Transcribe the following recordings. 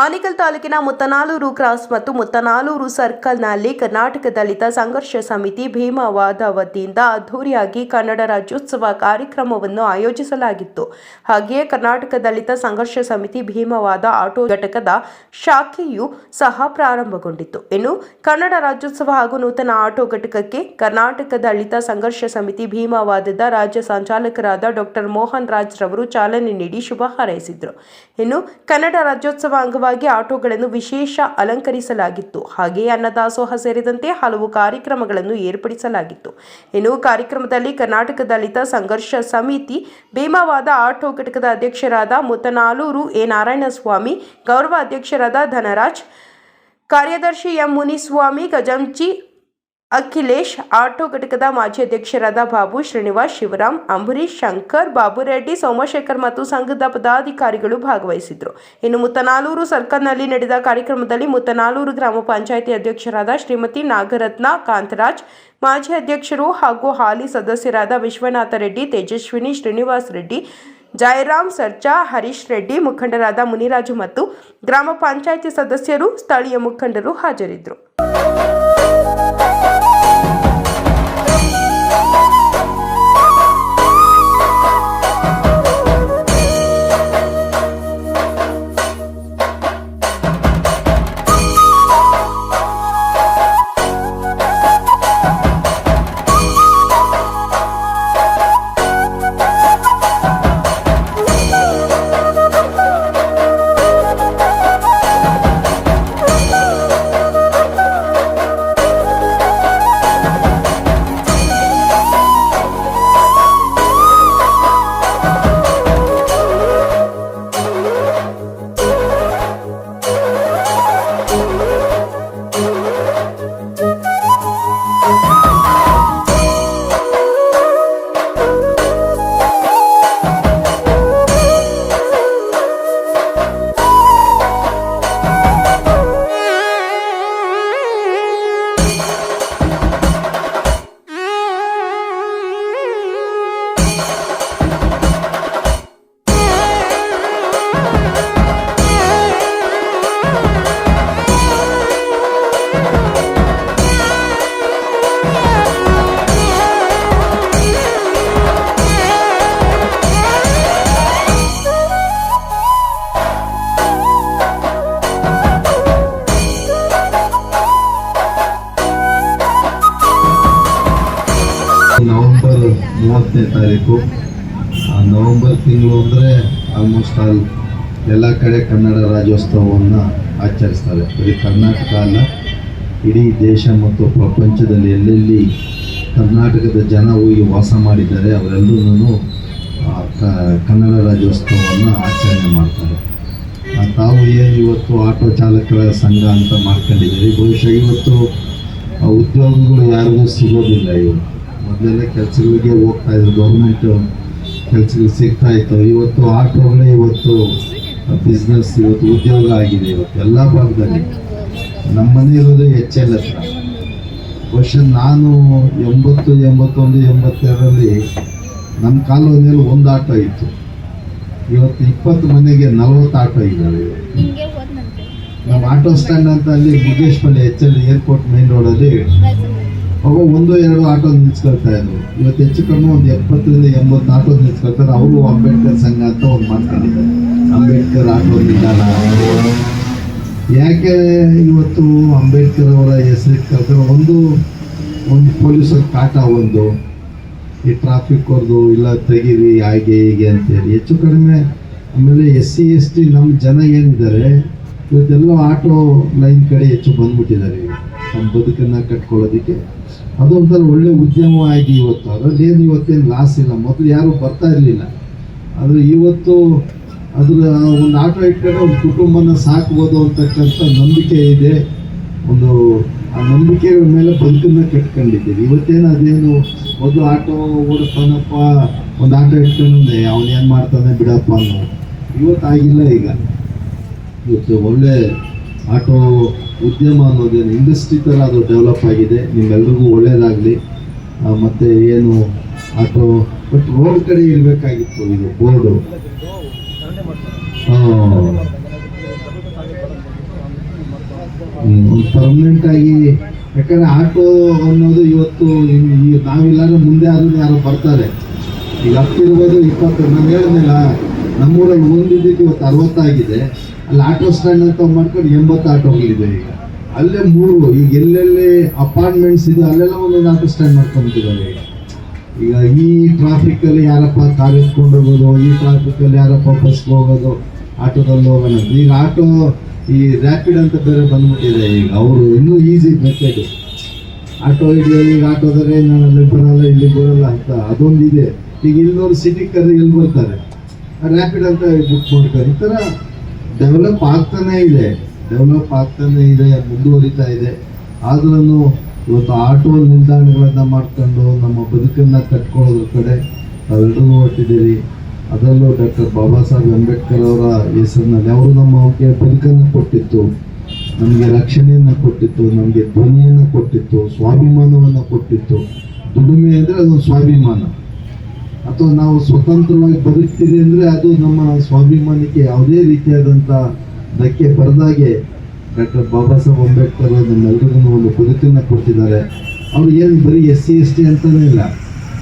ಆನೇಕಲ್ ತಾಲೂಕಿನ ಮುತ್ತನಾಲೂರು ಕ್ರಾಸ್ ಮತ್ತು ಮುತ್ತನಾಲೂರು ಸರ್ಕಲ್ನಲ್ಲಿ ಕರ್ನಾಟಕ ದಲಿತ ಸಂಘರ್ಷ ಸಮಿತಿ ಭೀಮವಾದ ವತಿಯಿಂದ ಅದ್ದೂರಿಯಾಗಿ ಕನ್ನಡ ರಾಜ್ಯೋತ್ಸವ ಕಾರ್ಯಕ್ರಮವನ್ನು ಆಯೋಜಿಸಲಾಗಿತ್ತು. ಹಾಗೆಯೇ ಕರ್ನಾಟಕ ದಲಿತ ಸಂಘರ್ಷ ಸಮಿತಿ ಭೀಮವಾದ ಆಟೋ ಘಟಕದ ಶಾಖೆಯು ಸಹ ಪ್ರಾರಂಭಗೊಂಡಿತ್ತು. ಇನ್ನು ಕನ್ನಡ ರಾಜ್ಯೋತ್ಸವ ಹಾಗೂ ನೂತನ ಆಟೋ ಘಟಕಕ್ಕೆ ಕರ್ನಾಟಕ ದಲಿತ ಸಂಘರ್ಷ ಸಮಿತಿ ಭೀಮವಾದದ ರಾಜ್ಯ ಸಂಚಾಲಕರಾದ ಡಾಕ್ಟರ್ ಮೋಹನ್ ರಾಜ್ ರವರು ಚಾಲನೆ ನೀಡಿ ಶುಭ ಹಾರೈಸಿದರು. ಇನ್ನು ಕನ್ನಡ ರಾಜ್ಯೋತ್ಸವ ಅಂಗವಾಗಿ ಆಟೋಗಳನ್ನು ವಿಶೇಷ ಅಲಂಕರಿಸಲಾಗಿತ್ತು. ಹಾಗೆಯೇ ಅನ್ನದಾಸೋಹ ಸೇರಿದಂತೆ ಹಲವು ಕಾರ್ಯಕ್ರಮಗಳನ್ನು ಏರ್ಪಡಿಸಲಾಗಿತ್ತು. ಇನ್ನು ಕಾರ್ಯಕ್ರಮದಲ್ಲಿ ಕರ್ನಾಟಕ ದಲಿತ ಸಂಘರ್ಷ ಸಮಿತಿ, ಭೀಮವಾದ ಆಟೋ ಘಟಕದ ಅಧ್ಯಕ್ಷರಾದ ಮುತ್ತನಾಲೂರು ಎ. ನಾರಾಯಣಸ್ವಾಮಿ ಗೌರವ ಅಧ್ಯಕ್ಷರಾದ ಧನರಾಜ್, ಕಾರ್ಯದರ್ಶಿ ಎಂ. ಮುನಿಸ್ವಾಮಿ, ಗಜಂಚಿ ಅಖಿಲೇಶ್ ಆಟೋ ಘಟಕದ ಮಾಜಿ ಅಧ್ಯಕ್ಷರಾದ ಬಾಬು ಶ್ರೀನಿವಾಸ್, ಶಿವರಾಮ್ ಅಂಬರೀಶ್ ಶಂಕರ್ ಬಾಬುರೆಡ್ಡಿ ಸೋಮಶೇಖರ್ ಮತ್ತು ಸಂಘದ ಪದಾಧಿಕಾರಿಗಳು ಭಾಗವಹಿಸಿದ್ರು. ಇನ್ನು ಮುತ್ತನಾಲೂರು ಸರ್ಕಲ್ನಲ್ಲಿ ನಡೆದ ಕಾರ್ಯಕ್ರಮದಲ್ಲಿ ಮುತ್ತನಾಲೂರು ಗ್ರಾಮ ಪಂಚಾಯಿತಿ ಅಧ್ಯಕ್ಷರಾದ ಶ್ರೀಮತಿ ನಾಗರತ್ನ ಕಾಂತರಾಜ್, ಮಾಜಿ ಅಧ್ಯಕ್ಷರು ಹಾಗೂ ಹಾಲಿ ಸದಸ್ಯರಾದ ವಿಶ್ವನಾಥ ರೆಡ್ಡಿ, ತೇಜಸ್ವಿನಿ ಶ್ರೀನಿವಾಸ್ ರೆಡ್ಡಿ, ಜಯರಾಮ್ ಸರ್ಜಾ, ಹರೀಶ್ ರೆಡ್ಡಿ ಮುಖಂಡರಾದ ಮುನಿರಾಜು ಮತ್ತು ಗ್ರಾಮ ಪಂಚಾಯಿತಿ ಸದಸ್ಯರು, ಸ್ಥಳೀಯ ಮುಖಂಡರು ಹಾಜರಿದ್ದರು ತಾರೀಕು. ನವೆಂಬರ್ ತಿಂಗಳು ಅಂದರೆ ಆಲ್ಮೋಸ್ಟ್ ಆಲ್ ಎಲ್ಲ ಕಡೆ ಕನ್ನಡ ರಾಜ್ಯೋತ್ಸವವನ್ನು ಆಚರಿಸ್ತಾರೆ. ಬರೀ ಕರ್ನಾಟಕ ಅಲ್ಲ, ಇಡೀ ದೇಶ ಮತ್ತು ಪ್ರಪಂಚದಲ್ಲಿ ಎಲ್ಲೆಲ್ಲಿ ಕರ್ನಾಟಕದ ಜನ ಹೋಗಿ ವಾಸ ಮಾಡಿದ್ದಾರೆ ಅವರೆಲ್ಲರೂ ಕನ್ನಡ ರಾಜ್ಯೋತ್ಸವವನ್ನು ಆಚರಣೆ ಮಾಡ್ತಾರೆ. ತಾವು ಏನು ಇವತ್ತು ಆಟೋ ಚಾಲಕರ ಸಂಘ ಅಂತ ಮಾಡ್ಕೊಂಡಿದ್ದೀರಿ? ಬಹುಶಃ ಇವತ್ತು ಉದ್ಯೋಗಗಳು ಯಾರಿಗೂ ಸಿಗೋದಿಲ್ಲ ಇವತ್ತು ಮೊದಲೆಲ್ಲ ಕೆಲಸಗಳಿಗೆ ಹೋಗ್ತಾ ಇದ್ರು ಗೌರ್ಮೆಂಟ್ ಕೆಲಸಗಳು ಸಿಗ್ತಾ ಇತ್ತು. ಇವತ್ತು ಆಟೋಗಳೇ ಇವತ್ತು ಬಿಸ್ನೆಸ್ ಇವತ್ತು ಉದ್ಯೋಗ ಆಗಿದೆ ಇವತ್ತು ಎಲ್ಲ ಭಾಗದಲ್ಲಿ. ನಮ್ಮ ಮನೆ ಇರೋದು ಎಚ್ ಎಲ್ ಹತ್ರ. ವರ್ಷ ನಾನು ಎಂಬತ್ತು ಎಂಬತ್ತೊಂದು ಎಂಬತ್ತೆರಡರಲ್ಲಿ ನಮ್ಮ ಕಾಲೋನಿಯಲ್ಲಿ ಒಂದು ಆಟೋ ಇತ್ತು. ಇವತ್ತು ಇಪ್ಪತ್ತು ಮನೆಗೆ ನಲವತ್ತು ಆಟೋ ಇದ್ದಾವೆ ನಮ್ಮ ಆಟೋ ಸ್ಟ್ಯಾಂಡ್ ಅಂತ ಅಲ್ಲಿ Murugeshpalya H L airport main ರೋಡಲ್ಲಿ ಅವಾಗ ಒಂದು, ಎರಡು ಆಟೋ ನಿಲ್ಸ್ಕೊಳ್ತಾ ಇದ್ರು. ಇವತ್ತು ಹೆಚ್ಚು ಕಡಿಮೆ ಒಂದು ಎಪ್ಪತ್ತರಿಂದ ಎಂಬತ್ತು ಆಟೋ ನಿಲ್ಸ್ಕೊಳ್ತಾರೆ. ಅವರು ಅಂಬೇಡ್ಕರ್ ಸಂಘ ಅಂತ ಒಂದು ಮಾಡ್ಕೊಂಡಿದ್ದಾರೆ. ಅಂಬೇಡ್ಕರ್ ಆಟೋ ನಿಲ್ದಾಣ. ಯಾಕೆ ಇವತ್ತು ಅಂಬೇಡ್ಕರ್ ಅವರ ಹೆಸರಿಟ್ಕೊಳ್ತಾರೆ ಒಂದು ಒಂದು ಪೊಲೀಸರ ಕಾಟ ಒಂದು. ಈ ಟ್ರಾಫಿಕ್ ಅವ್ರದ್ದು ಇಲ್ಲ, ತೆಗೀರಿ, ಹಾಗೆ ಹೀಗೆ ಅಂತೇಳಿ. ಹೆಚ್ಚು ಕಡಿಮೆ ಆಮೇಲೆ ಎಸ್ ಸಿ, ಎಸ್ ಟಿ ನಮ್ಮ ಜನ ಏನಿದ್ದಾರೆ, ಇವತ್ತೆಲ್ಲ ಆಟೋ ಲೈನ್ ಕಡೆ ಹೆಚ್ಚು ಬಂದ್ಬಿಟ್ಟಿದ್ದಾರೆ. ಈಗ ನಮ್ಮ ಬದುಕನ್ನು ಕಟ್ಕೊಳ್ಳೋದಕ್ಕೆ. ಅದೊಂಥರ ಒಳ್ಳೆ ಉದ್ಯಮವಾಗಿ ಇವತ್ತು. ಅದರಲ್ಲಿ ಏನು ಇವತ್ತೇನು ಲಾಸ್ ಇಲ್ಲ. ಮೊದಲು ಯಾರು ಬರ್ತಾ ಇರಲಿಲ್ಲ. ಆದರೆ ಇವತ್ತು ಅದ್ರ ಒಂದು ಆಟೋ ಇಟ್ಕೊಂಡು ಒಂದು ಕುಟುಂಬನ ಸಾಕ್ಬೋದು ಅಂತಕ್ಕಂಥ ನಂಬಿಕೆ ಇದೆ. ಒಂದು ಆ ನಂಬಿಕೆ ಮೇಲೆ ಬದುಕನ್ನ ಕಟ್ಕೊಂಡಿದ್ದೀವಿ. ಇವತ್ತೇನು ಅದೇನು ಮೊದಲು ಆಟೋ ಓಡಿಸ್ತಾನಪ್ಪ, ಒಂದು ಆಟೋ ಇಟ್ಕೊಂಡೆ ಅವನೇನು ಮಾಡ್ತಾನೆ ಬಿಡಪ್ಪ ಅನ್ನೋ ಇವತ್ತು ಆಗಿಲ್ಲ ಈಗ. ಇವತ್ತು ಒಳ್ಳೆ ಆಟೋ ಉದ್ಯಮ ಅನ್ನೋದೇನು ಇಂಡಸ್ಟ್ರಿ ಥರ ಅದು ಡೆವಲಪ್ ಆಗಿದೆ. ನಿಮ್ಮೆಲ್ರಿಗೂ ಒಳ್ಳೇದಾಗಲಿ. ಮತ್ತು ಏನು ಆಟೋ ಬಟ್ ರೋಡ್ ಕಡೆ ಇರಬೇಕಾಗಿತ್ತು ಇದು ಬೋರ್ಡು. ಪರ್ಮನೆಂಟ್ ಆಗಿ, ಯಾಕಂದ್ರೆ ಆಟೋ ಅನ್ನೋದು ಇವತ್ತು ನಾವಿಲ್ಲಾಂದ್ರೆ ಮುಂದೆ ಆದ್ರೂ ಯಾರು ಬರ್ತಾರೆ. ಈಗ ಹತ್ತಿರ್ಬೋದು ಇಪ್ಪತ್ತು, ನಾನು ಹೇಳಿದ್ನಲ್ಲ, ನಮ್ಮೂರಲ್ಲಿ ಒಂದಿದ್ದಕ್ಕೆ ಇವತ್ತು ಅರವತ್ತಾಗಿದೆ. ಅಲ್ಲಿ ಆಟೋ ಸ್ಟ್ಯಾಂಡ್ ಅಂತ ಮಾಡ್ಕೊಂಡು ಎಂಬತ್ತು ಆಟೋಗಳಿದೆ ಈಗ. ಅಲ್ಲೇ ಮೂರು, ಈಗ ಎಲ್ಲೆಲ್ಲಿ ಅಪಾರ್ಟ್ಮೆಂಟ್ಸ್ ಇದೆ, ಅಲ್ಲೆಲ್ಲ ಒಂದೊಂದು ಆಟೋ ಸ್ಟ್ಯಾಂಡ್ ಮಾಡ್ಕೊಂಡಿದ್ದಾರೆ ಈಗ. ಈಗ ಈ ಟ್ರಾಫಿಕ್ಕಲ್ಲಿ ಯಾರಪ್ಪ ಕಾರ್ ಎತ್ಕೊಂಡು ಹೋಗೋದು, ಈ ಟ್ರಾಫಿಕ್ಕಲ್ಲಿ ಯಾರಪ್ಪ ಬಸ್ಗೆ ಹೋಗೋದು, ಆಟೋದಲ್ಲಿ ಹೋಗೋಣ. ಈಗ ಆಟೋ, ಈ ರ್ಯಾಪಿಡ್ ಅಂತ ಬೇರೆ ಬಂದ್ಬಿಟ್ಟಿದೆ ಈಗ. ಅವರು ಇನ್ನೂ ಈಸಿ ಮೆಥಡ್ ಆಟೋ ಇದೆ, ಈಗ ಆಟೋದರೆ ನಾನು ಅಲ್ಲಿ ಬರಲ್ಲ, ಇಲ್ಲಿ ಬರೋಲ್ಲ ಅಂತ ಅದೊಂದು ಇದೆ ಈಗ ಇಲ್ಲಿ ಸಿಟಿ ಕರೆ ಇಲ್ಲಿ ಬರ್ತಾರೆ? ರ್ಯಾಪಿಡ್ ಅಂತ ಬುಕ್ ಮಾಡ್ತಾರೆ. ಈ ಥರ ಡೆವಲಪ್ ಆಗ್ತಾನೆ ಇದೆ. ಡೆವಲಪ್ ಆಗ್ತಾನೆ ಇದೆ. ಮುಂದುವರಿತಾ ಇದೆ. ಆದ್ರೂ ಇವತ್ತು ಆಟೋ ನಿಲ್ದಾಣಗಳನ್ನ ಮಾಡ್ಕೊಂಡು ನಮ್ಮ ಬದುಕನ್ನ ಕಟ್ಕೊಳ್ಳೋದ್ರ ಕಡೆ ನಾವೆಲ್ಲರೂ ಹೊರಟಿದ್ದೀರಿ ಅದರಲ್ಲೂ ಡಾಕ್ಟರ್ ಬಾಬಾ ಸಾಹೇಬ್ ಅಂಬೇಡ್ಕರ್ ಅವರ ಹೆಸರಿನಲ್ಲಿ ಅವರು ನಮಗೆ ಬದುಕನ್ನು ಕೊಟ್ಟಿತ್ತು. ನಮಗೆ ರಕ್ಷಣೆಯನ್ನು ಕೊಟ್ಟಿತ್ತು, ನಮಗೆ ಧ್ವನಿಯನ್ನು ಕೊಟ್ಟಿತ್ತು, ಸ್ವಾಭಿಮಾನವನ್ನು ಕೊಟ್ಟಿತ್ತು. ದುಡಿಮೆ ಅಂದರೆ ಅದು ಸ್ವಾಭಿಮಾನ. ಅಥವಾ ನಾವು ಸ್ವತಂತ್ರವಾಗಿ ಬದುಕ್ತೀರಿ ಅಂದರೆ ಅದು ನಮ್ಮ ಸ್ವಾಭಿಮಾನಕ್ಕೆ ಯಾವುದೇ ರೀತಿಯಾದಂಥ ಧಕ್ಕೆ ಬರದಾಗೆ ಡಾಕ್ಟರ್ ಬಾಬಾ ಸಾಹೇಬ್ ಅಂಬೇಡ್ಕರ್ ನಮ್ಮೆಲ್ಲರಿಗೂ ಒಂದು ಬದುಕನ್ನು ಕೊಟ್ಟಿದ್ದಾರೆ. ಅವ್ರು ಏನು ಬರೀ ಎಸ್ ಸಿ, ಎಸ್ ಟಿ ಅಂತಲೇ ಇಲ್ಲ.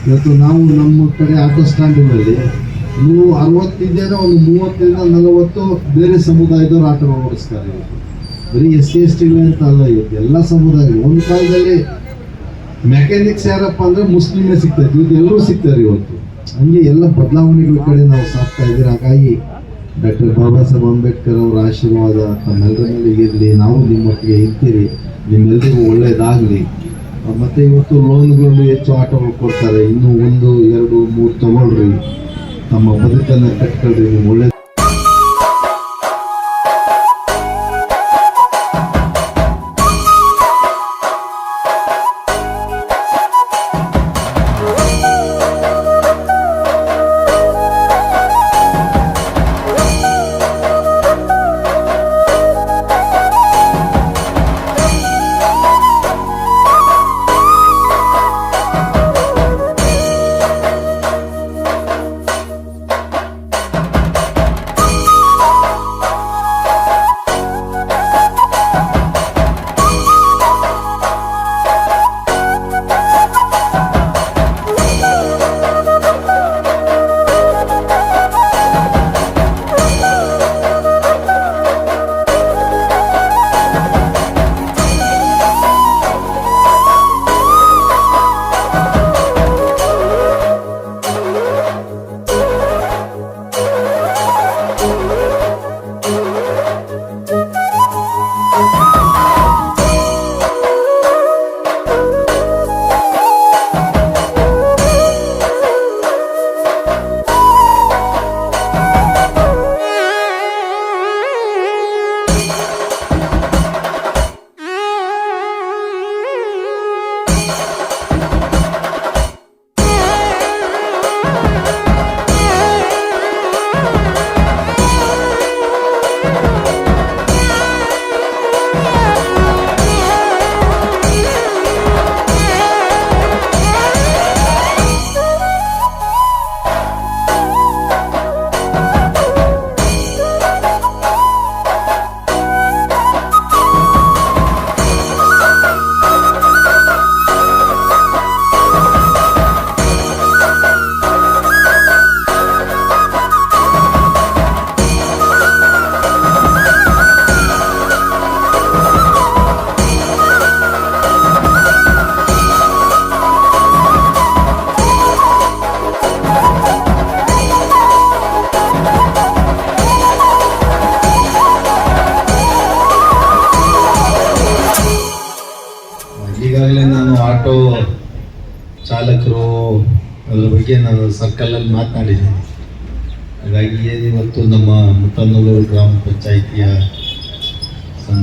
ಇವತ್ತು ನಾವು ನಮ್ಮ ಕಡೆ ಆಟೋ ಸ್ಟ್ಯಾಂಡಿನಲ್ಲಿ ನೀವು ಅರವತ್ತಿದ್ದೇನೆ ಒಂದು ಮೂವತ್ತರಿಂದ ನಲವತ್ತು ಬೇರೆ ಸಮುದಾಯದವರು ಆಟೋ ಓಡಿಸ್ತಾರೆ ಬರೀ ಎಸ್ ಸಿ, ಎಸ್ ಟಿ ಅಂತ ಅಲ್ಲ ಇವತ್ತು. ಎಲ್ಲ ಸಮುದಾಯ ಒಂದು ಕಾಲದಲ್ಲಿ ಮೆಕ್ಯಾನಿಕ್ಸ್ ಯಾರಪ್ಪ ಅಂದರೆ ಮುಸ್ಲಿಮೇ ಸಿಗ್ತಾ ಇತ್ತು. ಇವತ್ತು ಎಲ್ಲರೂ ಸಿಗ್ತಾರೆ ಇವತ್ತು. ಹಂಗೆ ಎಲ್ಲ ಬದಲಾವಣೆಗಳ ಕಡೆ ನಾವು ಸಾಕ್ತಾ ಇದ್ದೀವಿ ಹಾಗಾಗಿ ಡಾಕ್ಟರ್ ಬಾಬಾ ಸಾಹೇಬ್ ಅಂಬೇಡ್ಕರ್ ಅವರ ಆಶೀರ್ವಾದ ತಮ್ಮೆಲ್ಲರ ಮೇಲೆ ಇರಲಿ. ನಾವು ನಿಮ್ಮೊಟ್ಟಿಗೆ ಇರ್ತೀರಿ. ನಿಮ್ಮೆಲ್ಲರಿಗೂ ಒಳ್ಳೆಯದಾಗಲಿ ಮತ್ತೆ ಇವತ್ತು ಲೋನ್ಗಳು ಹೆಚ್ಚು ಆಟೋಗಳು ಕೊಡ್ತಾರೆ. ಇನ್ನೂ ಒಂದು, ಎರಡು, ಮೂರು ತಗೊಳ್ರಿ. ತಮ್ಮ ಬದುಕನ್ನು ಕಟ್ಕೊಳ್ರಿ. ನೀವು ಒಳ್ಳೆ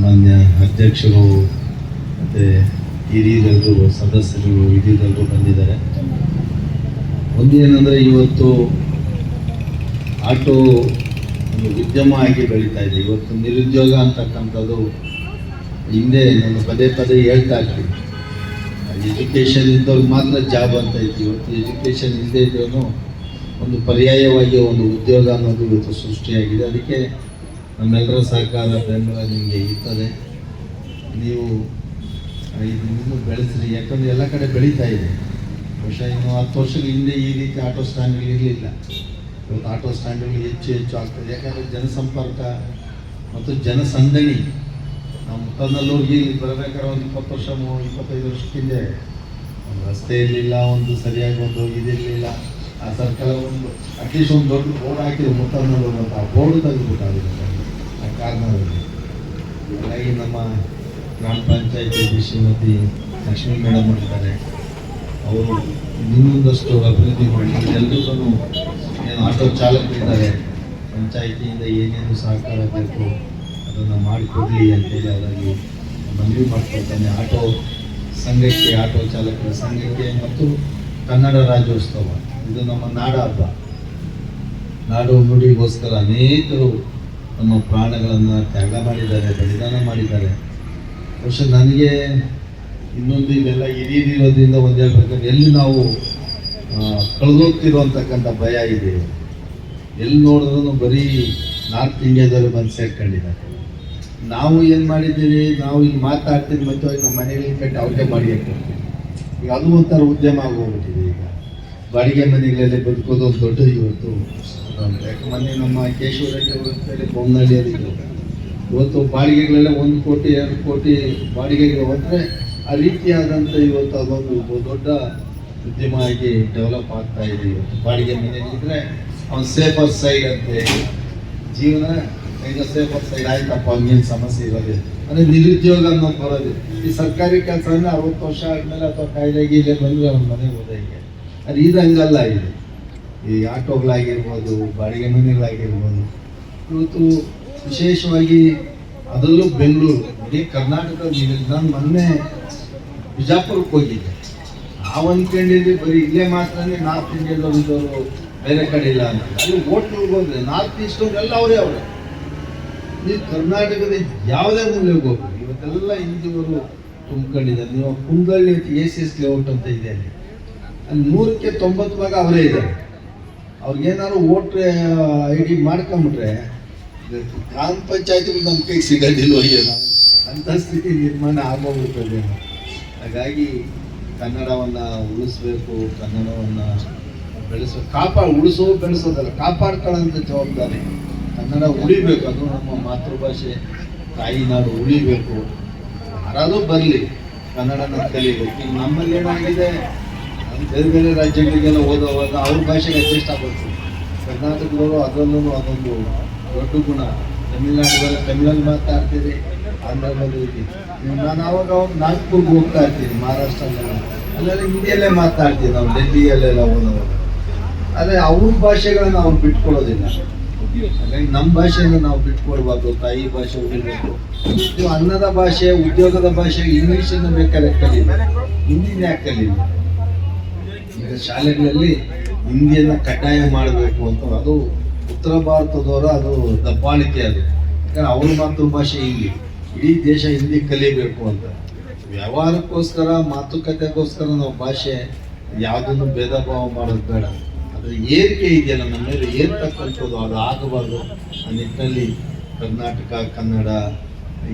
ಸಾಮಾನ್ಯ ಅಧ್ಯಕ್ಷರು ಮತ್ತು ಹಿರಿಯರೆಲ್ಲರೂ ಸದಸ್ಯರು ಹಿರಿಯರೆಲ್ಲರೂ ಬಂದಿದ್ದಾರೆ. ಒಂದೇನೆಂದರೆ ಇವತ್ತು ಆಟೋ ಒಂದು ಉದ್ಯಮ ಆಗಿ ಬೆಳೀತಾ ಇದೆ. ಇವತ್ತು ನಿರುದ್ಯೋಗ ಅಂತಕ್ಕಂಥದ್ದು ಹಿಂದೆ ನಾನು ಪದೇ ಪದೇ ಹೇಳ್ತಾ ಇರ್ತೀನಿ ಎಜುಕೇಷನ್ ಇದ್ದವ್ರಿಗೆ ಮಾತ್ರ ಜಾಬ್ ಅಂತ ಇತ್ತು. ಇವತ್ತು ಎಜುಕೇಷನ್ ಇಲ್ಲದೆ ಇದ್ದವನು ಒಂದು ಪರ್ಯಾಯವಾಗಿ ಒಂದು ಉದ್ಯೋಗ ಅನ್ನೋದು ಇವತ್ತು ಸೃಷ್ಟಿಯಾಗಿದೆ. ಅದಕ್ಕೆ ನಮ್ಮೆಲ್ಲರ ಸಹಕಾರ ಬೆಂಬಲ ನಿಮಗೆ ಇರ್ತದೆ. ನೀವು ಇದನ್ನು ಬೆಳೆಸ್ರಿ, ಯಾಕಂದರೆ ಎಲ್ಲ ಕಡೆ ಬೆಳೀತಾ ಇದೆ. ಬಹುಶಃ ಇನ್ನು ಹತ್ತು ವರ್ಷದ ಹಿಂದೆ ಈ ರೀತಿ ಆಟೋ ಸ್ಟ್ಯಾಂಡ್ಗಳು ಇರಲಿಲ್ಲ. ಇವತ್ತು ಆಟೋ ಸ್ಟ್ಯಾಂಡ್ಗಳು ಹೆಚ್ಚು ಹೆಚ್ಚು ಆಗ್ತದೆ. ಯಾಕಂದರೆ ಜನಸಂಪರ್ಕ ಮತ್ತು ಜನಸಂದಣಿ, ನಾವು ಹೋಗಿ ಇಲ್ಲಿ ಬರಬೇಕಾದ್ರೆ ಒಂದು ಇಪ್ಪತ್ತು ವರ್ಷ ಇಪ್ಪತ್ತೈದು ವರ್ಷಕ್ಕಿಂದೆ ಒಂದು ರಸ್ತೆ ಇರಲಿಲ್ಲ, ಒಂದು ಸರಿಯಾಗಿ ಒಂದು ಇದಿರಲಿಲ್ಲ. ಆ ಸರ್ಕಾರ ಒಂದು ಅಟ್ಲೀಸ್ಟ್ ಒಂದು ದೊಡ್ಡ ಬೋರ್ಡ್ ಹಾಕಿದ್ರು ಮುಖನಲ್ಲೂರು ಅಂತ. ಆ ಬೋರ್ಡ್ ತೆಗೆದುಬಿಟ್ಟಾಗಿದೆ ಕಾರಣದಲ್ಲಿ ಹಾಗಾಗಿ ನಮ್ಮ ಗ್ರಾಮ ಪಂಚಾಯತಿ ಶ್ರೀಮತಿ ಲಕ್ಷ್ಮೀ ಮೇಡಮ್ ಇದ್ದಾರೆ ಅವರು ಇನ್ನೊಂದಷ್ಟು ಅಭಿವೃದ್ಧಿ ಮಾಡಿ ಎಲ್ರಿಗೂ ಏನು ಆಟೋ ಚಾಲಕರಿದ್ದಾರೆ ಪಂಚಾಯಿತಿಯಿಂದ ಏನೇನು ಸಹಕಾರ ಬೇಕು ಅದನ್ನು ಮಾಡಿಕೊಡಲಿ ಅಂತೇಳಿ ಅವರಾಗಿ ಮನವಿ ಮಾಡ್ಕೊಳ್ತಾನೆ. ಆಟೋ ಸಂಘಕ್ಕೆ ಆಟೋ ಚಾಲಕರ ಸಂಘಕ್ಕೆ ಮತ್ತು ಕನ್ನಡ ರಾಜ್ಯೋತ್ಸವ. ಇದು ನಮ್ಮ ನಾಡ ಹಬ್ಬ ನಾಡು ನುಡಿಗೋಸ್ಕರ ಅನೇಕರು ತಮ್ಮ ಪ್ರಾಣಗಳನ್ನು ತ್ಯಾಗ ಮಾಡಿದ್ದಾರೆ, ಬಲಿದಾನ ಮಾಡಿದ್ದಾರೆ. ಬಹುಶಃ ನನಗೆ ಇನ್ನೊಂದು ಇವೆಲ್ಲ ಹಿರಿಯರಿರೋದ್ರಿಂದ ಒಂದು ಹೇಳ್ಬೇಕಾದ್ರೆ ಎಲ್ಲಿ ನಾವು ಕಳೆದೋಗ್ತಿರುವಂತಕ್ಕಂಥ ಕಳೆದೋಗ್ತಿರೋ ಭಯ ಇದೆ. ಎಲ್ಲಿ ನೋಡಿದ್ರೂ ಬರೀ ನಾರ್ತ್ ಇಂಡಿಯಾದವರು ಬಂದು ಸೇರ್ಕೊಂಡಿದ್ದಾರೆ. ನಾವು ಏನು ಮಾಡಿದ್ದೀವಿ, ನಾವು ಇಲ್ಲಿ ಮಾತಾಡ್ತೀವಿ, ಮತ್ತು ನಮ್ಮ ಮನೆಯಲ್ಲಿ ಕಟ್ಟಿ ಅವ್ರಿಗೆ ಬಾಡಿಗೆ ಕೊಡ್ತೀವಿ. ಈಗ ಅದು ಒಂಥರ ಉದ್ಯಮ ಆಗೋಗ್ಬಿಟ್ಟಿದೆ ಈಗ. ಬಾಡಿಗೆ ಮನೆಗಳಲ್ಲಿ ಬದುಕೋದು ಒಂದು ದೊಡ್ಡ ಇವತ್ತು ಯಾಕೆ ಮೊನ್ನೆ ನಮ್ಮ ಕೇಶವ ರೆಡ್ಡಿ ಅವರು ಬೊಮ್ಮನಹಳ್ಳಿಯಲ್ಲಿದ್ದರು ಇವತ್ತು ಬಾಡಿಗೆಗಳೆಲ್ಲ ಒಂದು ಕೋಟಿ, ಎರಡು ಕೋಟಿ ಬಾಡಿಗೆಗೆ ಹೋದರೆ ಆ ರೀತಿಯಾದಂಥ ಇವತ್ತು ಅದೊಂದು ದೊಡ್ಡ ಉದ್ಯಮ ಆಗಿ ಡೆವಲಪ್ ಆಗ್ತಾ ಇದೆ ಇವತ್ತು. ಬಾಡಿಗೆ ಮನೆಯಲ್ಲಿ ಇದ್ರೆ ಅವ್ನು ಸೇಫರ್ ಸೈಡ್ ಅಂತೆ. ಜೀವನ ಈಗ ಸೇಫರ್ ಸೈಡ್ ಆಯ್ತಪ್ಪ, ಹಂಗೇನು ಸಮಸ್ಯೆ ಇರೋದಿಲ್ಲ ಅಂದರೆ ನಿರುದ್ಯೋಗ ಅನ್ನೋದು ಬರೋದು ಈ ಸರ್ಕಾರಿ ಕೆಲಸ ಅಂದ್ರೆ ಅರವತ್ತು ವರ್ಷ ಆದಮೇಲೆ ಅಥವಾ ಕಾಯಿಲೆ ಗೀಲೆ ಬಂದರೆ ಅವ್ನ ಮನೆಗೆ ಹೋದಂಗೆ ಅದು ಇದು ಹಂಗಲ್ಲ ಇದು. ಈ ಆಟೋಗಳಾಗಿರ್ಬೋದು, ಬಾಡಿಗೆ ಮನೆಗಳಾಗಿರ್ಬೋದು. ಇವತ್ತು ವಿಶೇಷವಾಗಿ ಅದರಲ್ಲೂ ಬೆಂಗಳೂರು, ಇಡೀ ಕರ್ನಾಟಕ ನಾನು ಮೊನ್ನೆ ಬಿಜಾಪುರಕ್ಕೆ ಹೋಗಿದ್ದೆ. ನಾವು ಅಂದ್ಕೊಂಡಿದ್ವಿ ಬರೀ ಇಲ್ಲೇ ಮಾತ್ರನೇ ನಾರ್ತ್ ಇಂಡಿಯಾದವ್ರು ಒಂದು ಬೇರೆ ಕಡೆ ಇಲ್ಲ ಅಂತ. ಅಲ್ಲಿ ಹೋಟ್ಲಿಗೆ ಹೋದ್ರೆ ನಾರ್ತ್ ಈಸ್ಟ್ ಎಲ್ಲ ಅವರೇ ಅವರೇ. ನೀವು ಕರ್ನಾಟಕದ ಯಾವುದೇ ಮೂಲೆಗೆ ಹೋಗ್ರಿ ಇವತ್ತೆಲ್ಲ ಹಿಂದೂರು ತುಂಬ್ಕೊಂಡಿದ್ದಾರೆ. ನೀವು Kundalahalli A C S layout ಅಂತ ಇದೆ ಅಲ್ಲಿ. ಅಲ್ಲಿ ನೂರಕ್ಕೆ ತೊಂಬತ್ತು ಭಾಗ ಅವರೇ ಇದ್ದಾರೆ. ಅವ್ರಿಗೇನಾದ್ರು ವೋಟ್ರ್ ಐ ಡಿ ಮಾಡ್ಕೊಂಬಿಟ್ರೆ, ಗ್ರಾಮ ಪಂಚಾಯತಿಗಳು ನಮ್ಮ ಕೈಗೆ ಸಿಗೋದಿಲ್ಲ ಅಯ್ಯೋ ಅಂಥ ಸ್ಥಿತಿ ನಿರ್ಮಾಣ ಆಗೋಗ್ಬಿಡ್ತದೆ ಹಾಗಾಗಿ ಕನ್ನಡವನ್ನು ಉಳಿಸ್ಬೇಕು, ಕನ್ನಡವನ್ನು ಬೆಳೆಸೋ, ಕಾಪಾ, ಉಳಿಸೋ, ಬೆಳೆಸೋದಲ್ಲ, ಕಾಪಾಡ್ಕೊಳ್ಳೋಂಥ ಜವಾಬ್ದಾರಿ. ಕನ್ನಡ ಉಳಿಬೇಕು, ಅದು ನಮ್ಮ ಮಾತೃಭಾಷೆ ತಾಯಿನಾಡು ಉಳಿಬೇಕು. ಯಾರಾದರೂ ಬರಲಿ ಕನ್ನಡನ ಕಲಿಬೇಕು ಈಗ ನಮ್ಮಲ್ಲಿ ಏನಾಗಿದೆ? ಬೇರೆ ಬೇರೆ ರಾಜ್ಯಗಳಿಗೆಲ್ಲ ಓದೋವಾಗ ಅವ್ರ ಭಾಷೆಗೆ ಅಡ್ಜಸ್ಟ್ ಆಗ್ಬೋದು ಕರ್ನಾಟಕದವರು ಅದರಲ್ಲೂ ಅದೊಂದು ದೊಡ್ಡ ಗುಣ. ತಮಿಳ್ನಾಡಿಗೆಲ್ಲ ತಮಿಳಲ್ಲಿ ಮಾತಾಡ್ತೀರಿ, ಆಂಧ್ರದಲ್ಲಿ ಇದೆ ನಾನು ಅವಾಗ ಅವಾಗ ನಾಗ್ಪುರ್ಗೆ ಹೋಗ್ತಾ ಇರ್ತೀನಿ, ಮಹಾರಾಷ್ಟ್ರದಲ್ಲಿ. ಅಲ್ಲೆಲ್ಲ ಹಿಂದಿಯಲ್ಲೇ ಮಾತಾಡ್ತೀವಿ ನಾವು, ಡೆಲ್ಲಿಯಲ್ಲೆಲ್ಲ ಓದೋವಾಗ ಆದರೆ ಅವ್ರ ಭಾಷೆಗಳನ್ನ ಅವ್ರು ಬಿಟ್ಕೊಳ್ಳೋದಿಲ್ಲ. ಹಾಗಾಗಿ ನಮ್ಮ ಭಾಷೆಯನ್ನು ನಾವು ಬಿಟ್ಕೊಡ್ಬಾರ್ದು, ತಾಯಿ ಭಾಷೆ ಉಳಿಬೇಕು. ನೀವು ಅನ್ನದ ಭಾಷೆ, ಉದ್ಯೋಗದ ಭಾಷೆ ಇಂಗ್ಲೀಷನ್ನು ಬೇಕಾದ್ರೆ ಕಲೀಲಿ ಹಿಂದಿನ ಯಾಕೆ ಕಲೀಲಿ ಈಗ ಶಾಲೆಗಳಲ್ಲಿ ಹಿಂದಿಯನ್ನು ಕಡ್ಡಾಯ ಮಾಡಬೇಕು ಅಂತ ಅದು ಉತ್ತರ ಭಾರತದವರ ಅದು ದಬ್ಬಾಳಿಕೆ ಅದು. ಯಾಕಂದ್ರೆ ಅವ್ರ ಮಾತೃಭಾಷೆ ಹಿಂದಿ ಇಡೀ ದೇಶ ಹಿಂದಿ ಕಲಿಬೇಕು ಅಂತ. ವ್ಯವಹಾರಕ್ಕೋಸ್ಕರ, ಮಾತುಕತೆಗೋಸ್ಕರ ನಾವು ಭಾಷೆ ಯಾವುದನ್ನು ಭೇದ ಭಾವ ಮಾಡೋದು ಬೇಡ. ಅದ್ರ ಏರಿಕೆ ಇದೆಯಲ್ಲ, ನಮ್ಮ ಮೇಲೆ ಏರ್ತಕ್ಕಂಥದ್ದು, ಅದು ಆಗಬಾರ್ದು. ಆ ನಿಟ್ಟಿನಲ್ಲಿ ಕರ್ನಾಟಕ, ಕನ್ನಡ,